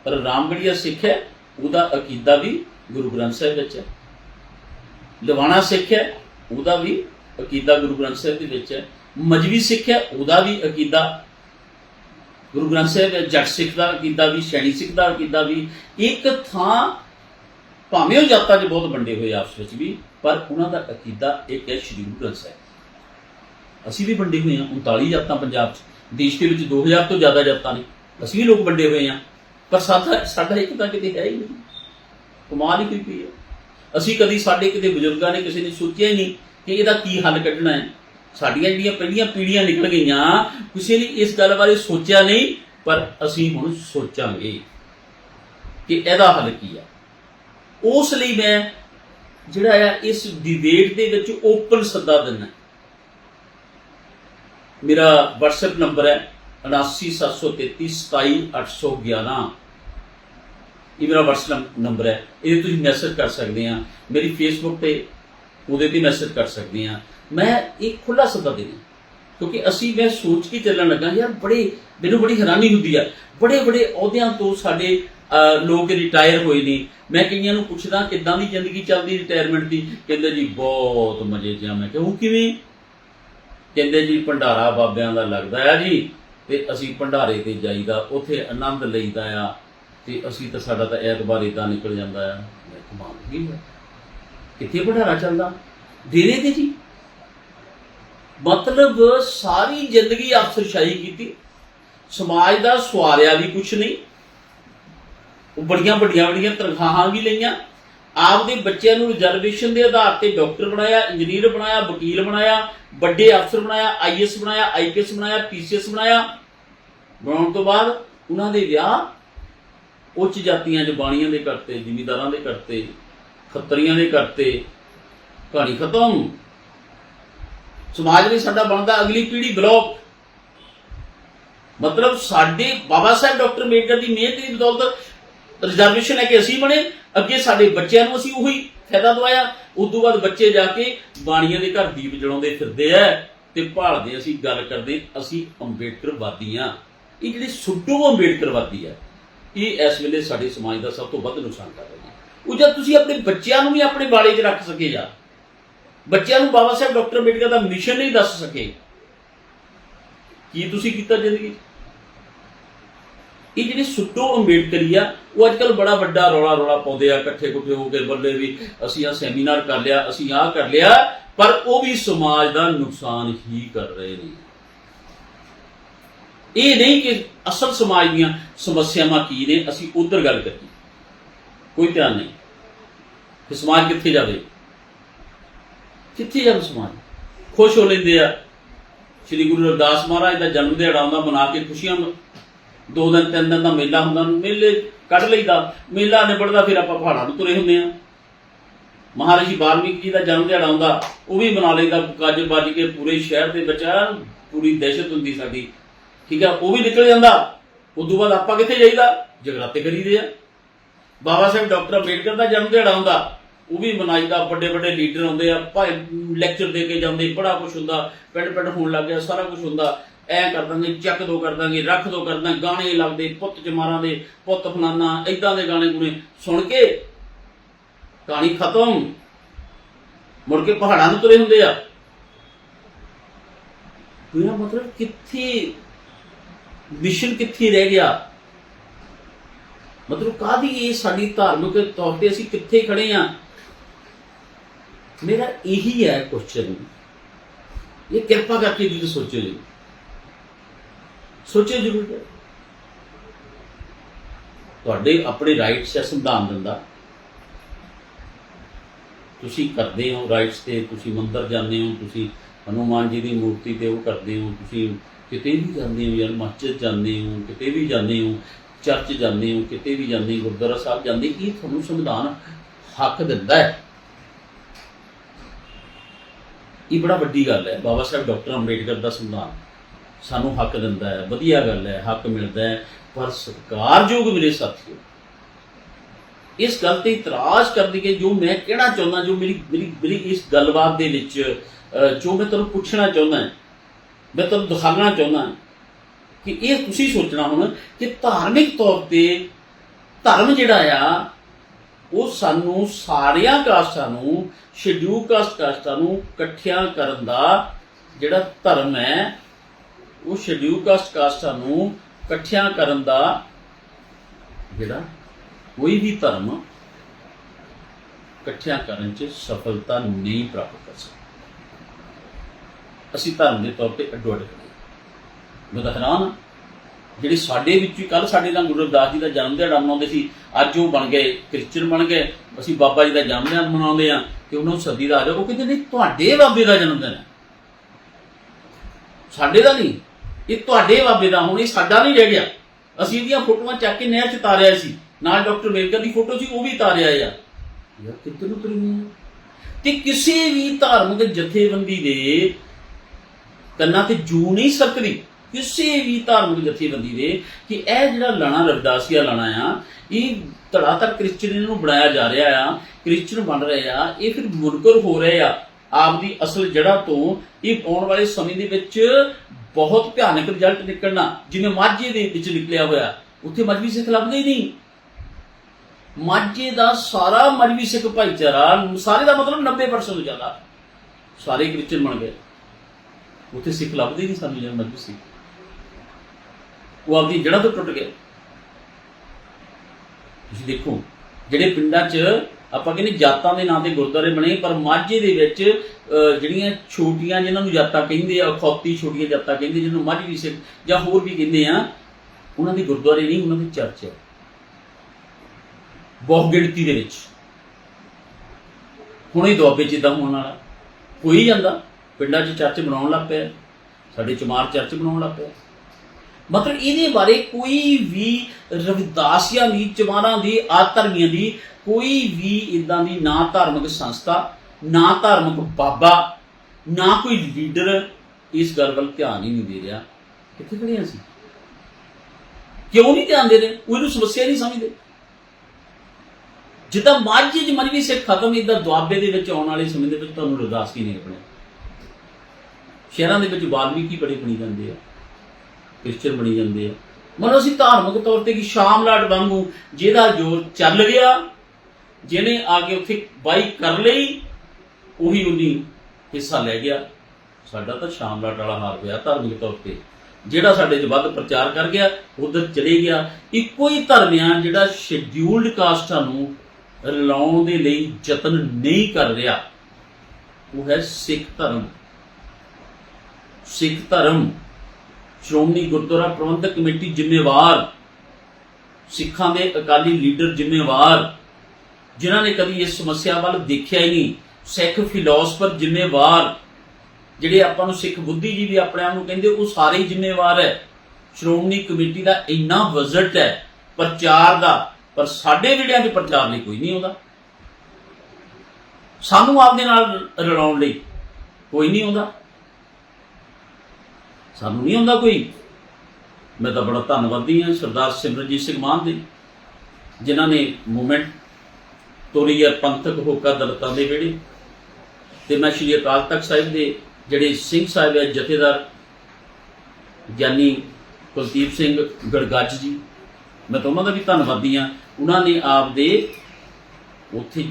ਪਰ ਰਾਮਗੜੀਆ ਸਿੱਖ ਹੈ, ਉਹਦਾ ਅਕੀਦਾ ਵੀ ਗੁਰੂ ਗ੍ਰੰਥ ਸਾਹਿਬ ਵਿੱਚ ਹੈ। ਲਵਾਣਾ ਸਿੱਖ ਹੈ, ਉਹਦਾ ਵੀ ਅਕੀਦਾ ਗੁਰੂ ਗ੍ਰੰਥ ਸਾਹਿਬ ਦੇ ਵਿੱਚ ਹੈ। ਮਜਵੀ ਸਿੱਖ ਹੈ, ਉਹਦਾ ਵੀ ਅਕੀਦਾ ਗੁਰੂ ਗ੍ਰੰਥ ਸਾਹਿਬ ਜੱਟ ਸਿੱਖ ਦਾ ਅਕੀਦਾ ਵੀ, ਸ਼ੈਣੀ ਸਿੱਖ ਦਾ ਅਕੀਦਾ ਵੀ। ਇੱਕ ਥਾਂ ਭਾਵੇਂ ਉਹ ਜਾਤਾਂ 'ਚ ਬਹੁਤ ਵੰਡੇ ਹੋਏ ਆਪਸ ਵਿੱਚ ਵੀ, ਪਰ ਉਹਨਾਂ ਦਾ ਅਕੀਦਾ ਇੱਕ ਹੈ ਸ਼੍ਰੀ ਗੁਰੂ ਗ੍ਰੰਥ ਸਾਹਿਬ। ਅਸੀਂ ਵੀ ਵੰਡੇ ਹੋਏ ਹਾਂ 39 ਜਾਤਾਂ ਪੰਜਾਬ 'ਚ। ਦੇਸ਼ ਦੇ ਵਿੱਚ 2000 ਤੋਂ ਜ਼ਿਆਦਾ ਜਾਤਾਂ ਨੇ। ਅਸੀਂ ਵੀ ਲੋਕ ਵੰਡੇ ਹੋਏ ਹਾਂ। ਪਰ ਸਾਡਾ ਸਾਡਾ ਇੱਕ ਤਾਂ ਕਿਤੇ ਹੈ ਹੀ ਨਹੀਂ। ਕਮਾਲ ਹੀ ਕੀਤੀ ਹੈ। ਅਸੀਂ ਕਦੀ ਸਾਡੇ ਕਿਤੇ ਬਜ਼ੁਰਗਾਂ ਨੇ ਕਿਸੇ ਨੇ ਸੋਚਿਆ ਹੀ ਨਹੀਂ ਕਿ ਇਹਦਾ ਕੀ ਹੱਲ ਕੱਢਣਾ ਹੈ। ਸਾਡੀਆਂ ਜਿਹੜੀਆਂ ਪਹਿਲੀਆਂ ਪੀੜ੍ਹੀਆਂ ਨਿਕਲ ਗਈਆਂ, ਕਿਸੇ ਨੇ ਇਸ ਗੱਲ ਬਾਰੇ ਸੋਚਿਆ ਨਹੀਂ, ਪਰ ਅਸੀਂ ਹੁਣ ਸੋਚਾਂਗੇ ਕਿ ਇਹਦਾ ਹੱਲ ਕੀ ਹੈ। ਉਸ ਲਈ ਮੈਂ ਜਿਹੜਾ ਆ, ਇਸ ਡਿਬੇਟ ਦੇ ਵਿੱਚ ਓਪਨ ਸੱਦਾ ਦਿੰਦਾ। ਮੇਰਾ WhatsApp ਨੰਬਰ ਹੈ 7973327811 ਇਹ ਮੇਰਾ WhatsApp ਨੰਬਰ ਹੈ। ਇਹਦੇ ਤੁਸੀਂ ਮੈਸੇਜ ਕਰ ਸਕਦੇ ਆ ਮੇਰੀ ਫੇਸਬੁੱਕ ਤੇ ਉਹਦੇ ਤੇ ਮੈਸੇਜ ਕਰ ਸਕਦੇ ਆ ਮੈਂ ਇਹ ਖੁੱਲਾ ਸੱਦਾ ਦੇਣਾ ਕਿਉਂਕਿ ਅਸੀਂ, ਮੈਂ ਸੋਚ ਕੇ ਚੱਲਣ ਲੱਗਾ, ਯਾਰ ਬੜੇ, ਮੈਨੂੰ ਬੜੀ ਹੈਰਾਨੀ ਹੁੰਦੀ ਆ। ਬੜੇ ਬੜੇ ਅਹੁਦਿਆਂ ਤੋਂ ਸਾਡੇ ਲੋਕ ਰਿਟਾਇਰ ਹੋਏ ਨੇ। ਮੈਂ ਕਈਆਂ ਨੂੰ ਪੁੱਛਦਾ, ਕਿੱਦਾਂ ਦੀ ਜ਼ਿੰਦਗੀ ਚੱਲਦੀ ਰਿਟਾਇਰਮੈਂਟ ਦੀ? ਕਹਿੰਦੇ ਜੀ, ਬਹੁਤ ਮਜ਼ੇ ਜਿਹਾ। ਮੈਂ ਕਿਹਾ, ਉਹ ਕਿਵੇਂ? ਕਹਿੰਦੇ ਜੀ ਭੰਡਾਰਾ ਬਾਬਿਆਂ ਦਾ ਲੱਗਦਾ ਆ ਜੀ, ਤੇ ਅਸੀਂ ਭੰਡਾਰੇ ਤੇ ਜਾਈਦਾ, ਉੱਥੇ ਆਨੰਦ ਲਈਦਾ ਆ, ਤੇ ਅਸੀਂ ਤਾਂ ਸਾਡਾ ਤਾਂ ਐਤਵਾਰ ਇਦਾਂ ਨਿਕਲ ਜਾਂਦਾ ਆ। ਕਮਾਲ ਕੀ ਹੈ ਕਿੱਥੇ ਭੰਡਾਰਾ ਚੱਲਦਾ? ਡੇਰੇ ਤੇ ਜੀ। ਮਤਲਬ ਸਾਰੀ ਜ਼ਿੰਦਗੀ ਅਫਸਰਸ਼ਾਹੀ ਕੀਤੀ। ਸਮਾਜ ਦਾ ਸਵਾਰਿਆ ਵੀ ਕੁਛ ਨਹੀਂ। ਉਹ ਬੜੀਆਂ ਵੱਡੀਆਂ ਵੱਡੀਆਂ ਤਨਖਾਹਾਂ ਵੀ ਲਈਆਂ। ਆਪਦੇ ਬੱਚਿਆਂ ਨੂੰ ਰਿਜ਼ਰਵੇਸ਼ਨ ਦੇ ਆਧਾਰ ਤੇ ਡਾਕਟਰ ਬਣਾਇਆ ਇੰਜੀਨੀਅਰ ਬਣਾਇਆ, ਵਕੀਲ ਬਣਾਇਆ, ਵੱਡੇ ਅਫਸਰ ਬਣਾਇਆ ਆਈਐਸ ਬਣਾਇਆ ਆਈਪੀਐਸ ਬਣਾਇਆ ਪੀਸੀਐਸ ਬਣਾਇਆ। ਬਣਾਉਣ ਤੋਂ ਬਾਅਦ ਉਹਨਾਂ ਦੇ ਵਿਆਹ ਉੱਚ ਜਾਤੀਆਂ ਚ ਬਾਣੀਆਂ ਦੇ ਕਰਤੇ, ਜ਼ਿਮੀਂਦਾਰਾਂ ਦੇ ਕਰਤੇ, ਖੱਤਰੀਆਂ ਦੇ ਕਰਤੇ, ਕਹਾਣੀ ਖਤਮ। ਸਮਾਜ ਲਈ ਸਾਡਾ ਬਣਦਾ ਅਗਲੀ ਪੀੜ੍ਹੀ ਬਲੌਕ। ਮਤਲਬ ਸਾਡੇ ਬਾਬਾ ਸਾਹਿਬ ਡਾਕਟਰ ਅੰਬੇਡਕਰ ਦੀ ਮਿਹਨਤ ਦੀ ਬਦੌਲਤ ਰਿਜ਼ਰਵੇਸ਼ਨ ਹੈ ਕਿ ਅਸੀਂ ਬਣੇ, ਅੱਗੇ ਸਾਡੇ ਬੱਚਿਆਂ ਨੂੰ ਅਸੀਂ ਉਹੀ ਫਾਇਦਾ ਦਵਾਇਆ। ਉਸ ਤੋਂ ਬਾਅਦ ਬੱਚੇ ਜਾ ਕੇ ਬਾਣੀਆਂ ਦੇ ਘਰ ਦੀਪ ਜਲਾਉਂਦੇ ਫਿਰਦੇ ਆ ਤੇ ਭਾਲਦੇ, ਅਸੀਂ ਗੱਲ ਕਰਦੇ, ਅਸੀਂ ਅੰਬੇਡਕਰਵਾਦੀ ਆ ਇਹ ਜਿਹੜੀ ਸੁੱਡੋ ਅੰਬੇਡਕਰਵਾਦੀ ਹੈ, ਇਹ ਇਸ ਵੇਲੇ ਸਾਡੇ ਸਮਾਜ ਦਾ ਸਭ ਤੋਂ ਵੱਧ ਨੁਕਸਾਨ ਕਰ ਰਹੀ ਹੈ। ਉਹ ਜਦ ਤੁਸੀਂ ਆਪਣੇ ਬੱਚਿਆਂ ਨੂੰ ਵੀ ਆਪਣੇ ਬਾੜੇ 'ਚ ਰੱਖ ਸਕੇ ਯਾਰ ਬੱਚਿਆਂ ਨੂੰ ਬਾਬਾ ਸਾਹਿਬ ਡਾਕਟਰ ਅੰਬੇਡਕਰ ਦਾ ਮਿਸ਼ਨ ਨਹੀਂ ਦੱਸ ਸਕੇ, ਕੀ ਤੁਸੀਂ ਕੀਤਾ ਜ਼ਿੰਦਗੀ 'ਚ? ਇਹ ਜਿਹੜੇ ਸੁੱਟੋ ਅੰਬੇਡਕਰੀ ਆ ਉਹ ਅੱਜ ਕੱਲ ਬੜਾ ਵੱਡਾ ਰੌਲਾ ਰੌਲਾ ਪਾਉਂਦੇ ਆ, ਇਕੱਠੇ ਕੁੱਠੇ ਹੋ ਕੇ ਬੱਲੇ ਵੀ ਅਸੀਂ ਆ ਸੈਮੀਨਾਰ ਕਰ ਲਿਆ, ਅਸੀਂ ਆਹ ਕਰ ਲਿਆ, ਪਰ ਉਹ ਵੀ ਸਮਾਜ ਦਾ ਨੁਕਸਾਨ ਹੀ ਕਰ ਰਹੇ ਨੇ। ਇਹ ਨਹੀਂ ਕਿ ਅਸਲ ਸਮਾਜ ਦੀਆਂ ਸਮੱਸਿਆਵਾਂ ਕੀ ਨੇ, ਅਸੀਂ ਉਧਰ ਗੱਲ ਕਰੀਏ। ਕੋਈ ਧਿਆਨ ਨਹੀਂ। ਕਿ ਸਮਾਜ ਕਿੱਥੇ ਜਾਵੇ? ਕਿੱਥੇ ਜਾਵੇ ਸਮਾਜ? ਖੁਸ਼ ਹੋ ਲੈਂਦੇ ਆ। ਸ੍ਰੀ ਗੁਰੂ ਰਵਿਦਾਸ ਮਹਾਰਾਜ ਦਾ ਜਨਮ ਦਿਹਾੜਾ ਆਉਂਦਾ, ਮਨਾ ਕੇ ਖੁਸ਼ੀਆਂ ਦੋ ਦਿਨ, ਤਿੰਨ ਦਿਨ ਦਾ ਮੇਲਾ ਹੁੰਦਾ, ਮੇਲੇ ਕੱਢ ਲਈਦਾ, ਮੇਲਾ ਨਿਬੜਦਾ, ਫਿਰ ਆਪਾਂ ਪਹਾੜਾਂ ਨੂੰ ਤੁਰੇ ਹੁੰਦੇ ਆ ਮਹਾਰਿਸ਼ੀ ਵਾਲਮੀਕੀ ਜੀ ਦਾ ਜਨਮ ਦਿਹਾੜਾ ਹੁੰਦਾ, ਉਹ ਵੀ ਮਨਾ ਲਈਦਾ ਗੱਜ ਵੱਜ ਕੇ ਪੂਰੇ ਸ਼ਹਿਰ ਦੇ ਵਿੱਚ ਪੂਰੀ ਦਹਿਸ਼ਤ ਹੁੰਦੀ ਸਾਡੀ। ਠੀਕ ਆ, ਉਹ ਵੀ ਨਿਕਲ ਜਾਂਦਾ। ਉਦੋਂ ਬਾਅਦ ਆਪਾਂ ਕਿੱਥੇ ਜਾਈਦਾ? ਜਗਰਾਤੇ ਕਰੀਦੇ ਆ। ਬਾਬਾ ਸਾਹਿਬ, ਡਾਕਟਰ ਅੰਬੇਡਕਰ ਦਾ ਜਨਮ ਦਿਹਾੜਾ ਹੁੰਦਾ, ਉਹ ਵੀ ਮਨਾਈਦਾ ਵੱਡੇ ਵੱਡੇ ਲੀਡਰ ਆਉਂਦੇ ਆ, ਭਾਈ ਲੈਕਚਰ ਦੇ ਕੇ ਜਾਂਦੇ, ਬੜਾ ਕੁਝ ਹੁੰਦਾ ਪਿੰਡ ਪਿੰਡ ਹੋਣ ਲੱਗ ਗਿਆ, ਸਾਰਾ ਕੁਝ ਹੁੰਦਾ। ਐ ਕਰ ਦਾਂਗੇ, ਚੱਕ ਦੋ ਕਰ ਦਾਂਗੇ, ਰੱਖ ਦੋ ਕਰ ਦਾਂਗੇ, ਗਾਣੇ ਲੱਗਦੇ ਪੁੱਤ ਜਮਾਰਾਂ ਦੇ ਪੁੱਤ ਫਲਾਨਾ ਇਦਾਂ ਦੇ ਗਾਣੇ ਗੁਣੇ। ਸੁਣ ਕੇ ਕਹਾਣੀ ਖਤਮ। ਮੁੜ ਕੇ ਪਹਾੜਾਂ ਨੂੰ ਤੁਰੇ ਹੁੰਦੇ ਆ। ਮੇਰਾ ਮਤਲਬ ਕਿੱਥੇ ਮਿਸ਼ਨ ਕਿੱਥੇ ਰਹਿ ਗਿਆ? ਮਤਲਬ ਕਾਦੀ ਇਹ ਸਾਡੀ ਧਾਰਮਿਕ ਤੌਰ ਤੇ ਅਸੀਂ ਕਿੱਥੇ ਖੜੇ ਆ? ਮੇਰਾ ਇਹੀ ਹੈ ਕੁਐਸਚਨ ਇਹ ਕਿਰਪਾ ਕਰਕੇ ਵੀ ਸੋਚੋ ਜੀ। ਸੋਚੋ ਜ਼ਰੂਰ। ਹੈ। ਤੁਹਾਡੇ ਆਪਣੇ ਰਾਈਟਸ ਹੈ ਸੰਵਿਧਾਨ ਦਿੰਦਾ। ਤੁਸੀਂ ਕਰਦੇ ਹੋ ਰਾਈਟਸ ਤੇ, ਤੁਸੀਂ ਮੰਦਰ ਜਾਂਦੇ ਹੋ, ਤੁਸੀਂ ਹਨੂਮਾਨ ਜੀ ਦੀ ਮੂਰਤੀ ਤੇ ਉਹ ਕਰਦੇ ਹੋ, ਤੁਸੀਂ ਕਿਤੇ ਵੀ ਜਾਂਦੇ ਹੋ ਯਾਰ ਮਸਜਿਦ ਜਾਂਦੇ ਹੋ, ਕਿਤੇ ਵੀ ਜਾਂਦੇ ਹੋ, ਚਰਚ ਜਾਂਦੇ ਹੋ, ਕਿਤੇ ਵੀ ਜਾਂਦੇ ਹੋ, ਗੁਰਦੁਆਰਾ ਸਾਹਿਬ ਜਾਂਦੇ ਇਹ ਤੁਹਾਨੂੰ ਸੰਵਿਧਾਨ ਹੱਕ ਦਿੰਦਾ ਹੈ। ਇਹ ਬੜਾ ਵੱਡੀ ਗੱਲ ਹੈ। ਬਾਬਾ ਸਾਹਿਬ ਡਾਕਟਰ ਅੰਬੇਡਕਰ ਦਾ ਸੰਵਿਧਾਨ। ਸਾਨੂੰ ਹੱਕ ਦਿੰਦਾ ਹੈ, ਵਧੀਆ ਗੱਲ ਹੈ, ਹੱਕ ਮਿਲਦਾ ਹੈ, ਪਰ ਸਰਕਾਰਯੋਗ ਮੇਰੇ ਸਾਥੀਓ, ਇਸ ਗੱਲ ਤੇ ਇਤਰਾਜ਼ ਕਰਦੀ ਕਿ ਜੋ ਮੈਂ ਕਹਿਣਾ ਚਾਹੁੰਦਾ, ਜੋ ਮੇਰੀ ਮੇਰੀ ਮੇਰੀ ਇਸ ਗੱਲਬਾਤ ਦੇ ਵਿੱਚ ਜੋ ਮੈਂ ਤੁਹਾਨੂੰ ਪੁੱਛਣਾ ਚਾਹੁੰਦਾ ਮੈਂ ਤੁਹਾਨੂੰ ਦਿਖਾਉਣਾ ਚਾਹੁੰਦਾ ਕਿ ਇਹ ਤੁਸੀਂ ਸੋਚਣਾ ਹੁਣ ਕਿ ਧਾਰਮਿਕ ਤੌਰ ਤੇ ਧਰਮ ਜਿਹੜਾ ਆ, ਉਹ ਸਾਨੂੰ ਸਾਰੀਆਂ ਕਾਸਟਾਂ ਨੂੰ ਸ਼ਡਿਊਲ ਕਾਸਟ ਕਾਸਟਾਂ ਨੂੰ ਇਕੱਠਿਆਂ ਕਰਨ ਦਾ ਜਿਹੜਾ ਧਰਮ ਹੈ ਉਹ ਸ਼ਡਿਊਲ ਕਾਸਟ ਕਾਸਟਾਂ ਨੂੰ ਇਕੱਠਿਆਂ ਕਰਨ ਦਾ ਜਿਹੜਾ ਕੋਈ ਵੀ ਧਰਮ ਇਕੱਠਿਆਂ ਕਰਨ 'ਚ ਸਫਲਤਾ ਨਹੀਂ ਪ੍ਰਾਪਤ ਕਰ ਸਕਦਾ। ਅਸੀਂ ਧਰਮ ਦੇ ਤੌਰ ਤੇ ਅੱਡੋ ਅੱਡ ਖੜੇ ਮੈਂ ਤਾਂ ਹੈਰਾਨ ਜਿਹੜੇ ਸਾਡੇ ਵਿੱਚ ਵੀ ਕੱਲ ਸਾਡੇ ਨਾਲ ਗੁਰੂ ਰਵਿਦਾਸ ਜੀ ਦਾ ਜਨਮ ਦਿਹਾੜਾ ਮਨਾਉਂਦੇ ਸੀ, ਅੱਜ ਉਹ ਬਣ ਗਏ, ਕ੍ਰਿਸਚਨ ਬਣ ਗਏ, ਅਸੀਂ ਬਾਬਾ ਜੀ ਦਾ ਜਨਮ ਦਿਨ ਮਨਾਉਂਦੇ ਆ ਕਿ ਉਹਨਾਂ ਨੂੰ ਸੱਦੀ ਦਾ ਆ ਜਾਓ। ਉਹ ਕਹਿੰਦੇ, ਨਹੀਂ, ਤੁਹਾਡੇ ਬਾਬੇ ਦਾ ਜਨਮ ਦਿਨ ਹੈ। ਸਾਡੇ ਦਾ ਨਹੀਂ ਇਹ ਤੁਹਾਡੇ ਬਾਬੇ ਦਾ ਹੁਣ ਇਹ ਸਾਡਾ ਨਹੀਂ ਰਹਿ ਗਿਆ। ਅਸੀਂ ਇਹਦੀਆਂ ਫੋਟੋਆਂ ਚੱਕ ਕੇ ਨਹਿਰ ਚ ਤਾਰਿਆ ਸੀ। ਨਾਲ ਡਾਕਟਰ ਮੇਰਕਰ ਦੀ ਫੋਟੋ ਸੀ ਉਹ ਵੀ ਤਾਰਿਆ ਆ। ਯਾਰ ਕਿੱਧਰ ਨੂੰ ਤੁਰੀ ਤੇ ਕਿਸੇ ਵੀ ਧਾਰਮਿਕ ਜਥੇਬੰਦੀ ਦੇ ਕੰਨਾਂ ਤੇ ਜੂ ਨਹੀਂ ਸਕਦੀ। ਕਿਸੇ ਵੀ ਧਾਰਮਿਕ ਜਥੇਬੰਦੀ ਦੇ ਕਿ ਇਹ ਜਿਹੜਾ ਲਾਣਾ ਰਵਿਦਾਸੀਆ ਲਾਣਾ ਆ ਇਹ ਧੜਾਧੜ ਕ੍ਰਿਸਚੀਅਨ ਨੂੰ ਬਣਾਇਆ ਜਾ ਰਿਹਾ ਆ ਕ੍ਰਿਸਚੀਅਨ ਬਣ ਰਹੇ ਆ ਇਹ ਫਿਰ ਮੁਨਕਰ ਹੋ ਰਹੇ ਆ। ਆਪ ਦੀ ਅਸਲ ਜੜਾ ਤੋਂ ਇਹ ਆਉਣ ਵਾਲੇ ਸਮੇਂ ਦੇ ਵਿੱਚ ਬਹੁਤ ਭਿਆਨਕ ਰਿਜ਼ਲਟ ਨਿਕਲਣਾ, ਜਿਵੇਂ ਮਾਝੇ ਦੇ ਵਿੱਚ ਨਿਕਲਿਆ ਹੋਇਆ। ਉੱਥੇ ਮਜਬੀ ਸਿੱਖ ਲੱਭਦੇ ਹੀ ਨਹੀਂ। ਮਾਝੇ ਦਾ ਸਾਰਾ ਮਜਬੀ ਸਿੱਖ ਭਾਈਚਾਰਾ, ਸਾਰੇ ਦਾ ਮਤਲਬ 90% ਤੋਂ ਜ਼ਿਆਦਾ। ਸਾਰੇ ਕ੍ਰਿਸਚੀਅਨ ਬਣ ਗਏ। ਉੱਥੇ ਸਿੱਖ ਲੱਭਦੇ ਹੀ ਨਹੀਂ ਸਾਨੂੰ ਜਿਹੜਾ ਮਜਬੀ ਸਿੱਖ। ਉਹ ਆਪਦੀ ਜੜ੍ਹਾਂ ਤੋਂ ਟੁੱਟ ਗਏ। ਤੁਸੀਂ ਦੇਖੋ, ਜਿਹੜੇ ਪਿੰਡਾਂ 'ਚ ਆਪਾਂ ਕਹਿੰਦੇ ਜਾਤਾਂ ਦੇ ਨਾਂ ਤੇ ਗੁਰਦੁਆਰੇ ਬਣੇ ਪਰ ਮਾਝੇ ਦੇ ਵਿੱਚ ਅਹ, ਜਿਹੜੀਆਂ ਛੋਟੀਆਂ ਜਿਨ੍ਹਾਂ ਨੂੰ ਜਾਤਾਂ ਕਹਿੰਦੇ ਆ ਖੌਤੀ ਛੋਟੀਆਂ ਜਾਤਾਂ ਕਹਿੰਦੇ ਜਿਹਨੂੰ ਮਾਝੀ ਸਿੱਖ ਜਾਂ ਹੋਰ ਵੀ ਕਹਿੰਦੇ ਆ ਉਹਨਾਂ ਦੇ ਗੁਰਦੁਆਰੇ ਨਹੀਂ ਉਹਨਾਂ ਦੀ ਚਰਚ ਹੈ। ਬਹੁਤ ਗਿਣਤੀ ਦੇ ਵਿੱਚ। ਹੁਣੇ ਦੁਆਬੇ 'ਚ ਇਦਾਂ ਹੋਣ ਵਾਲਾ। ਹੋਈ ਜਾਂਦਾ। ਪਿੰਡਾਂ 'ਚ ਚਰਚ ਬਣਾਉਣ ਲੱਗ ਪਿਆ। ਸਾਡੇ ਚਮਾਰ ਚਰਚ ਬਣਾਉਣ ਲੱਗ ਪਿਆ। ਮਤਲਬ ਇਹਦੇ ਬਾਰੇ ਕੋਈ ਵੀ ਰਵਿਦਾਸੀਆਂ ਦੀ ਚਮਾਰਾਂ ਦੀ ਆਤਰਮੀਆਂ ਦੀ ਕੋਈ ਵੀ ਇਦਾਂ ਦੀ ਨਾ ਧਾਰਮਿਕ ਸੰਸਥਾ, ਨਾ ਧਾਰਮਿਕ ਬਾਬਾ, ਨਾ ਕੋਈ ਲੀਡਰ ਇਸ ਗੱਲ ਵੱਲ ਧਿਆਨ ਹੀ ਨਹੀਂ ਦੇ ਰਿਹਾ। ਕਿੱਥੇ ਖੜਿਆ ਸੀ? ਕਿਉਂ ਨਹੀਂ ਧਿਆਨ ਦੇ ਰਹੇ? ਉਹ ਇਹਨੂੰ ਸਮੱਸਿਆ ਨਹੀਂ ਸਮਝਦੇ। ਜਿੱਦਾਂ ਮਾਝੇ ਚ ਮਨਵੀ ਸਿੱਖ ਖਤਮ ਇਦਾਂ ਦੁਆਬੇ ਦੇ ਵਿੱਚ ਆਉਣ ਵਾਲੇ ਸਮੇਂ ਦੇ ਵਿੱਚ ਤੁਹਾਨੂੰ ਰਦਾਸ ਕੀ ਨਹੀਂ ਆਪਣੇ। ਸ਼ਹਿਰਾਂ ਦੇ ਵਿੱਚ ਵਾਲਮੀਕੀ ਬੜੇ ਬਣੀ ਜਾਂਦੇ ਆ। ਕ੍ਰਿਸਚਨ ਬਣੀ ਜਾਂਦੇ ਆ। ਮਤਲਬ ਅਸੀਂ ਧਾਰਮਿਕ ਤੌਰ ਤੇ ਕਿ ਸ਼ਾਮਲਾਟ ਵਾਂਗੂ ਜਿਹਦਾ ਜੋ ਚੱਲ ਗਿਆ, ਜਿਹਨੇ ਆ ਕੇ ਉੱਥੇ ਬਾਈ ਕਰ ਲਈ, ਉਹੀ ਉਨੀ ਹਿੱਸਾ ਲੈ ਗਿਆ। ਸਾਡਾ ਤਾਂ ਸ਼ਾਮ ਲਾਟ ਵਾਲਾ ਹਾਰ ਹੋਇਆ ਧਾਰਮਿਕ ਤੌਰ ਤੇ। ਜਿਹੜਾ ਸਾਡੇ 'ਚ ਵੱਧ ਪ੍ਰਚਾਰ ਕਰ ਗਿਆ, ਉਧਰ ਚਲੇ ਗਿਆ। ਇੱਕੋ ਹੀ ਧਰਮ ਆ ਜਿਹੜਾ ਸ਼ੈਡਿਊਲਡ ਕਾਸਟਾਂ ਨੂੰ ਰਲਾਉਣ ਦੇ ਲਈ ਯਤਨ ਨਹੀਂ ਕਰ ਰਿਹਾ, ਉਹ ਹੈ ਸਿੱਖ ਧਰਮ। ਸਿੱਖ ਧਰਮ ਸ਼੍ਰੋਮਣੀ ਗੁਰਦੁਆਰਾ ਪ੍ਰਬੰਧਕ ਕਮੇਟੀ ਜ਼ਿੰਮੇਵਾਰ, ਸਿੱਖਾਂ ਦੇ ਅਕਾਲੀ ਲੀਡਰ ਜ਼ਿੰਮੇਵਾਰ, ਜਿਨ੍ਹਾਂ ਨੇ ਕਦੀ ਇਸ ਸਮੱਸਿਆ ਵੱਲ ਦੇਖਿਆ ਹੀ ਨਹੀਂ, ਸਿੱਖ ਫਿਲਾਸਫਰ ਜ਼ਿੰਮੇਵਾਰ, ਜਿਹੜੇ ਆਪਾਂ ਨੂੰ ਸਿੱਖ ਬੁੱਧੀਜੀਵੀ ਆਪਣੇ ਆਪ ਨੂੰ ਕਹਿੰਦੇ, ਉਹ ਸਾਰੇ ਹੀ ਜ਼ਿੰਮੇਵਾਰ ਹੈ। ਸ਼੍ਰੋਮਣੀ ਕਮੇਟੀ ਦਾ ਇੰਨਾ ਬਜਟ ਹੈ, ਪ੍ਰਚਾਰ ਦਾ, ਪਰ ਸਾਡੇ ਵਿੜਿਆਂ ਦੇ ਪ੍ਰਚਾਰ ਲਈ ਕੋਈ ਨਹੀਂ ਆਉਂਦਾ। ਸਾਨੂੰ ਆਪਦੇ ਨਾਲ ਰਲਾਉਣ ਲਈ ਕੋਈ ਨਹੀਂ ਆਉਂਦਾ। ਸਾਨੂੰ ਨਹੀਂ ਆਉਂਦਾ ਕੋਈ। ਮੈਂ ਤਾਂ ਬੜਾ ਧੰਨਵਾਦੀ ਹਾਂ ਸਰਦਾਰ ਸਿਮਰਨਜੀਤ ਸਿੰਘ ਮਾਨ ਦੇ, ਜਿਨ੍ਹਾਂ ਨੇ ਮੂਵਮੈਂਟ ਤੋਰੀ ਹੈ ਪੰਥਕ ਹੋਕਾ ਦਲਤਾਂ ਦੇ ਵਿਹੜੇ ਤੇ ਮੈਂ ਸ਼੍ਰੀ ਅਕਾਲ ਤਖਤ ਸਾਹਿਬ ਦੇ ਜਿਹੜੇ ਸਿੰਘ ਸਾਹਿਬ ਹੈ, ਜਥੇਦਾਰ ਗਿਆਨੀ ਕੁਲਦੀਪ ਸਿੰਘ ਗੜਗੱਜ ਜੀ, ਮੈਂ ਤਾਂ ਉਹਨਾਂ ਦਾ ਵੀ ਧੰਨਵਾਦੀ ਹਾਂ। ਉਹਨਾਂ ਨੇ ਆਪ ਦੇ ਉੱਥੇ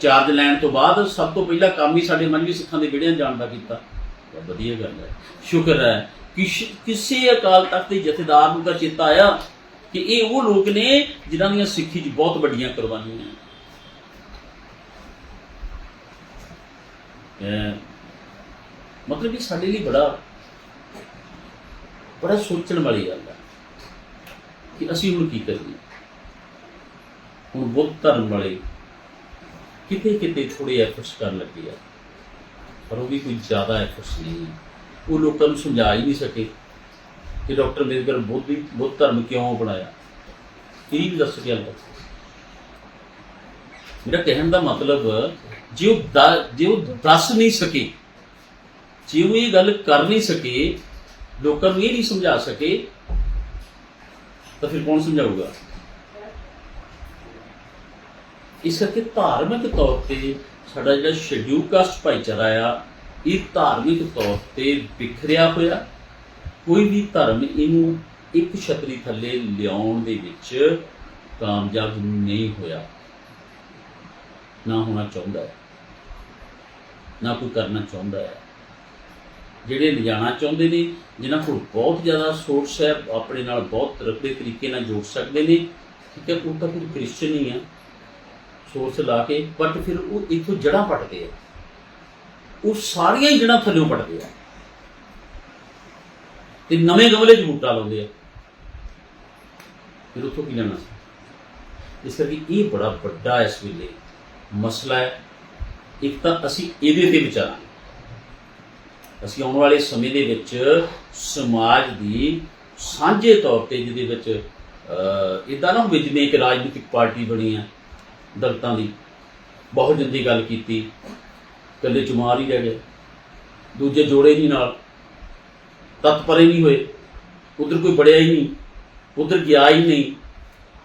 ਚਾਰਜ ਲੈਣ ਤੋਂ ਬਾਅਦ ਸਭ ਤੋਂ ਪਹਿਲਾ ਕੰਮ ਹੀ ਸਾਡੇ ਮਨਵੀ ਸਿੱਖਾਂ ਦੇ ਵਿੜਿਆਂ ਜਾਣ ਦਾ ਕੀਤਾ। ਵਧੀਆ ਗੱਲ ਹੈ। ਸ਼ੁਕਰ ਹੈ ਕਿਸੇ ਅਕਾਲ ਤਖਤ ਦੇ ਜਥੇਦਾਰ ਨੂੰ ਤਾਂ ਚੇਤਾ ਆਇਆ ਕਿ ਇਹ ਉਹ ਲੋਕ ਨੇ ਜਿਨ੍ਹਾਂ ਦੀਆਂ ਸਿੱਖੀ 'ਚ ਬਹੁਤ ਵੱਡੀਆਂ ਕੁਰਬਾਨੀਆਂ ਹੈ ਮਤਲਬ ਕਿ ਸਾਡੇ ਲਈ ਬੜਾ ਬੜਾ ਸੋਚਣ ਵਾਲੀ ਗੱਲ ਹੈ ਕਿ ਅਸੀਂ ਹੁਣ ਕੀ ਕਰੀਏ? ਹੁਣ ਬੁੱਧ ਧਰਮ ਵਾਲੇ ਕਿਤੇ ਕਿਤੇ ਥੋੜੇ ਐਫਰਟਸ ਕਰਨ ਲੱਗੇ ਆ, ਪਰ ਉਹ ਵੀ ਕੋਈ ਜ਼ਿਆਦਾ ਐਫਰਟਸ ਨਹੀਂ। ਹੈ ਉਹ ਲੋਕਾਂ ਨੂੰ ਸਮਝਾ ਹੀ ਨਹੀਂ ਸਕੇ ਕਿ ਡਾਕਟਰ ਅੰਬੇਦਕਰ ਬੁੱਧ ਬੁੱਧ ਧਰਮ ਕਿਉਂ ਅਪਣਾਇਆ ਇਹ ਵੀ ਦੱਸ ਸਕਿਆ ਆਉਂਦਾ। ਮੇਰਾ ਕਹਿਣ ਦਾ ਮਤਲਬ, ਜੇ ਉਹ ਦ- ਜੇ ਉਹ ਦੱਸ ਨਹੀਂ ਸਕੇ, ਜੇ ਉਹ ਇਹ ਗੱਲ ਕਰ ਨਹੀਂ ਸਕੇ, ਲੋਕਾਂ ਨੂੰ ਇਹ ਨਹੀਂ ਸਮਝਾ ਸਕੇ, ਤਾਂ ਫਿਰ ਕੌਣ ਸਮਝਾਊਗਾ? ਇਸ ਕਰਕੇ ਧਾਰਮਿਕ ਤੌਰ ਤੇ ਸਾਡਾ ਜਿਹੜਾ ਸ਼ਡਿਊਲ ਕਾਸਟ ਭਾਈਚਾਰਾ ਆ ਇਹ ਧਾਰਮਿਕ ਤੌਰ ਤੇ ਵਿਖਰਿਆ ਹੋਇਆ। ਕੋਈ ਵੀ ਧਰਮ ਇਹਨੂੰ ਇੱਕ ਛਤਰੀ ਥੱਲੇ ਲਿਆਉਣ ਦੇ ਵਿੱਚ ਕਾਮਯਾਬ ਨਹੀਂ ਹੋਇਆ। ਨਾ ਹੋਣਾ ਚਾਹੁੰਦਾ ਹੈ, ਨਾ ਕੋਈ ਕਰਨਾ ਚਾਹੁੰਦਾ ਹੈ। ਜਿਹੜੇ ਲਿਜਾਣਾ ਚਾਹੁੰਦੇ ਨੇ, ਜਿਨ੍ਹਾਂ ਕੋਲ ਬਹੁਤ ਜ਼ਿਆਦਾ ਸੋਰਸ ਹੈ, ਆਪਣੇ ਨਾਲ ਬਹੁਤ ਤਰੱਕੀ ਤਰੀਕੇ ਨਾਲ ਜੋੜ ਸਕਦੇ ਨੇ, ਠੀਕ ਹੈ, ਉਹ ਤਾਂ ਫਿਰ ਕ੍ਰਿਸਚਨ ਹੀ ਆ। ਸੋਰਸ ਲਾ ਕੇ ਬਟ ਫਿਰ ਉਹ ਇਥੋਂ ਜੜਾਂ ਪਟਦੇ ਆ। ਉਹ ਸਾਰੀਆਂ ਹੀ ਜੜਾਂ ਥੱਲੇੋਂ ਪੱਟਦੇ ਆ ਤੇ ਨਵੇਂ ਗਮਲੇ 'ਚ ਬੂਟਾ ਲਾਉਂਦੇ ਆ। ਫਿਰ ਉੱਥੋਂ ਕੀ ਲੈਣਾ ਸੀ? ਇਸ ਕਰਕੇ ਇਹ ਬੜਾ ਵੱਡਾ ਇਸ ਵੇਲੇ ਮਸਲਾ ਹੈ। ਇੱਕ ਤਾਂ ਅਸੀਂ ਇਹਦੇ ਤੇ ਵਿਚਾਰਾਂਗੇ ਅਸੀਂ ਆਉਣ ਵਾਲੇ ਸਮੇਂ ਦੇ ਵਿੱਚ ਸਮਾਜ ਦੀ ਸਾਂਝੇ ਤੌਰ ਤੇ ਜਿਹਦੇ ਵਿੱਚ ਇਦਾਂ ਨਾ ਹੋਵੇ ਜਿਵੇਂ ਇੱਕ ਰਾਜਨੀਤਿਕ ਪਾਰਟੀ ਬਣੀ ਆ, ਦਲਤਾਂ ਦੀ ਬਹੁਤ ਜਲਦੀ ਗੱਲ ਕੀਤੀ। ਇਕੱਲੇ ਚੁਮਾਰ ਹੀ ਰਹਿ ਗਏ। ਦੂਜੇ ਜੋੜੇ ਨਹੀਂ ਨਾਲ। ਤੱਤ ਪਰੇ ਨਹੀਂ ਹੋਏ। ਉਧਰ ਕੋਈ ਬੜਿਆ ਹੀ ਨਹੀਂ। ਉਧਰ ਗਿਆ ਹੀ ਨਹੀਂ।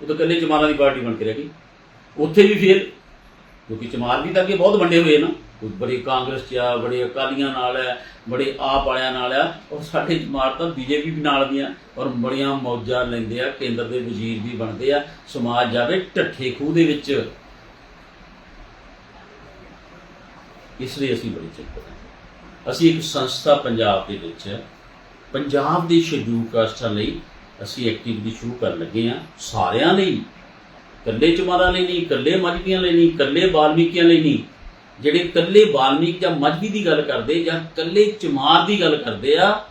ਉਹ ਤਾਂ ਇਕੱਲੇ ਚਮਾਰਾਂ ਦੀ ਪਾਰਟੀ ਬਣ ਕੇ ਰਹਿ ਗਈ। ਉੱਥੇ ਵੀ ਫਿਰ, ਕਿਉਂਕਿ ਚਮਾਰ ਵੀ ਤਾਂ ਅੱਗੇ ਬਹੁਤ ਵੰਡੇ ਹੋਏ ਨਾ। ਕੋਈ ਬੜੀ ਕਾਂਗਰਸ ਚ ਆ, ਬੜੇ ਅਕਾਲੀਆਂ ਨਾਲ ਹੈ ਬੜੇ ਆਪ ਵਾਲਿਆਂ ਨਾਲ ਆ। ਔਰ ਸਾਡੇ ਚਮਾਰ ਤਾਂ ਬੀਜੇਪੀ ਵੀ ਨਾਲ ਦੀਆਂ। ਔਰ ਬੜੀਆਂ ਮੌਜਾਂ ਲੈਂਦੇ ਆ। ਕੇਂਦਰ ਦੇ ਵਜ਼ੀਰ ਵੀ ਬਣਦੇ ਆ। ਸਮਾਜ ਜਾਵੇ ਢੱਠੇ ਖੂਹ ਦੇ ਵਿੱਚ। ਇਸ ਲਈ ਅਸੀਂ ਬੜੀ ਚਿੰਤਤ ਹਾਂ। ਅਸੀਂ ਇੱਕ ਸੰਸਥਾ ਪੰਜਾਬ ਦੇ ਵਿੱਚ ਪੰਜਾਬ ਦੇ ਸ਼ਡਿਊਲ ਕਾਸਟਾਂ ਲਈ ਅਸੀਂ ਐਕਟੀਵਿਟੀ ਸ਼ੁਰੂ ਕਰਨ ਲੱਗੇ ਆ ਸਾਰਿਆਂ ਲਈ ਇਕੱਲੇ ਚਮਾਰਾਂ ਲਈ ਨਹੀਂ, ਇਕੱਲੇ ਮਜਬੀਆਂ ਲਈ ਨਹੀਂ, ਇਕੱਲੇ ਬਾਲਮੀਕੀਆਂ ਲਈ ਨਹੀਂ। ਜਿਹੜੇ ਇਕੱਲੇ ਬਾਲਮੀਕ ਜਾਂ ਮਜਬੀ ਦੀ ਗੱਲ ਕਰਦੇ ਜਾਂ ਇਕੱਲੇ ਚਮਾਰ ਦੀ ਗੱਲ ਕਰਦੇ ਆ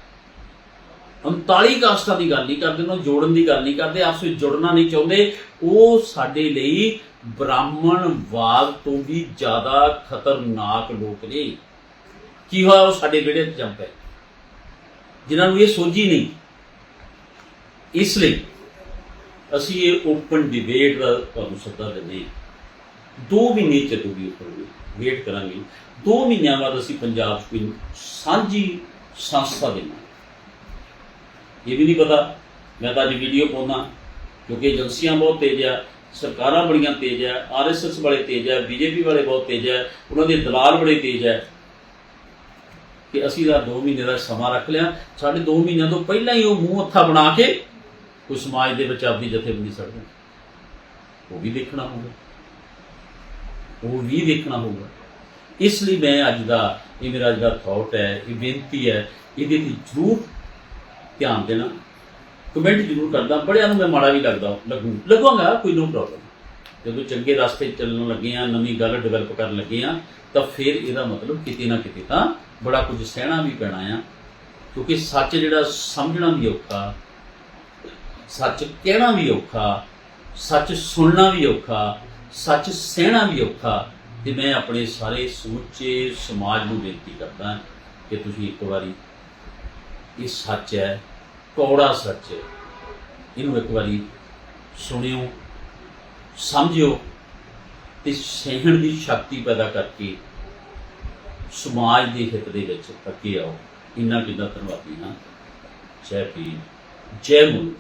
39 ਕਾਸਟਾਂ ਦੀ ਗੱਲ ਨਹੀਂ ਕਰਦੇ, ਉਹਨਾਂ ਜੋੜਨ ਦੀ ਗੱਲ ਨਹੀਂ ਕਰਦੇ, ਆਪਸ ਵਿੱਚ ਜੁੜਨਾ ਨਹੀਂ ਚਾਹੁੰਦੇ, ਉਹ ਸਾਡੇ ਲਈ ਬ੍ਰਾਹਮਣਵਾਦ ਤੋਂ ਵੀ ਜ਼ਿਆਦਾ ਖਤਰਨਾਕ ਲੋਕ ਨੇ। ਕੀ ਹੋਇਆ ਉਹ ਸਾਡੇ ਵਿੜੇ ਤੇ ਜੰਮ ਪਏ? ਜਿਨ੍ਹਾਂ ਨੂੰ ਇਹ ਸੋਝੀ ਨਹੀਂ। ਇਸ ਲਈ ਅਸੀਂ ਇਹ ਓਪਨ ਡਿਬੇਟ ਦਾ ਤੁਹਾਨੂੰ ਸੱਦਾ ਦਿੰਦੇ ਹਾਂ। ਦੋ ਮਹੀਨੇ ਚੱਲੂਗੀ ਉੱਪਰ ਵੇਟ ਕਰਾਂਗੇ। ਦੋ ਮਹੀਨਿਆਂ ਬਾਅਦ ਅਸੀਂ ਪੰਜਾਬ 'ਚ ਕੋਈ ਸਾਂਝੀ ਸੰਸਥਾ ਦੇਣਾ ਇਹ ਵੀ ਨਹੀਂ ਪਤਾ। ਮੈਂ ਤਾਂ ਅੱਜ ਵੀਡੀਓ ਪਾਉਣਾ ਕਿਉਂਕਿ ਏਜੰਸੀਆਂ ਬਹੁਤ ਤੇਜ਼ ਆ। ਸਰਕਾਰਾਂ ਬੜੀਆਂ ਤੇਜ਼ ਆ ਆਰਐਸਐਸ ਵਾਲੇ ਤੇਜ਼ ਆ ਬੀਜੇਪੀ ਵਾਲੇ ਬਹੁਤ ਤੇਜ਼ ਹੈ ਉਹਨਾਂ ਦੇ ਦਲਾਲ ਬੜੇ ਤੇਜ਼ ਹੈ ਕਿ ਅਸੀਂ ਦਾ 2 ਮਹੀਨੇ ਦਾ ਸਮਾਂ ਰੱਖ ਲਿਆ, ਸਾਡੇ 2 ਮਹੀਨਿਆਂ ਤੋਂ ਪਹਿਲਾਂ ਹੀ ਉਹ ਮੂੰਹ ਹੱਥਾ ਬਣਾ ਕੇ ਕੋਈ ਸਮਾਜ ਦੇ ਵਿੱਚ ਆਪਦੀ ਜਥੇਬੰਦੀ ਸੜਦੇ ਉਹ ਵੀ ਦੇਖਣਾ ਹੋਊਗਾ। ਉਹ ਵੀ ਦੇਖਣਾ ਹੋਊਗਾ। ਇਸ ਲਈ ਮੈਂ ਅੱਜ ਦਾ, ਇਹ ਮੇਰਾ ਜਿਹੜਾ ਦਾ ਥਾਟ ਹੈ ਇਹ ਬੇਨਤੀ ਹੈ ਇਹਦੇ ਤੇ ਜ਼ਰੂਰ ਧਿਆਨ ਦੇਣਾ। ਕਮੈਂਟ ਜ਼ਰੂਰ ਕਰਦਾ ਬੜਿਆਂ ਨੂੰ ਮੈਂ ਮਾੜਾ ਵੀ ਲੱਗਦਾ ਲੱਗੂ। ਲੱਗੂਗਾ ਕੋਈ ਨੋ ਪ੍ਰੋਬਲਮ ਜਦੋਂ ਚੰਗੇ ਰਸਤੇ ਚੱਲਣ ਲੱਗੇ ਆ ਨਵੀਂ ਗੱਲ ਡਿਵੈਲਪ ਕਰਨ ਲੱਗੇ ਆ ਤਾਂ ਫਿਰ ਇਹਦਾ ਮਤਲਬ ਕਿਤੇ ਨਾ ਕਿਤੇ ਤਾਂ ਬੜਾ ਕੁਝ ਸਹਿਣਾ ਵੀ ਪੈਣਾ ਆ। ਕਿਉਂਕਿ ਸੱਚ ਜਿਹੜਾ ਸਮਝਣਾ ਵੀ ਔਖਾ ਸੱਚ ਕਹਿਣਾ ਵੀ ਔਖਾ ਸੱਚ ਸੁਣਨਾ ਵੀ ਔਖਾ ਸੱਚ ਸਹਿਣਾ ਵੀ ਔਖਾ ਤੇ ਮੈਂ ਆਪਣੇ ਸਾਰੇ ਸਮੁੱਚੇ ਸਮਾਜ ਨੂੰ ਬੇਨਤੀ ਕਰਦਾ ਕਿ ਤੁਸੀਂ ਇੱਕ ਵਾਰੀ ਇਹ ਸੱਚ ਹੈ ਕੌੜਾ ਸੱਚ। ਹੈ ਇਹਨੂੰ ਇੱਕ ਵਾਰੀ ਸੁਣਿਓ, ਸਮਝਿਓ ਤੇ ਸਹਿਣ ਦੀ ਸ਼ਕਤੀ ਪੈਦਾ ਕਰਕੇ ਸਮਾਜ ਦੇ ਹਿੱਤ ਦੇ ਵਿੱਚ ਅੱਗੇ ਆਓ। ਇੰਨਾ ਕਿੰਨਾ ਧੰਨਵਾਦੀ ਹਾਂ। ਜੈ ਭੀਮ, ਜੈ ਮੁਲਕ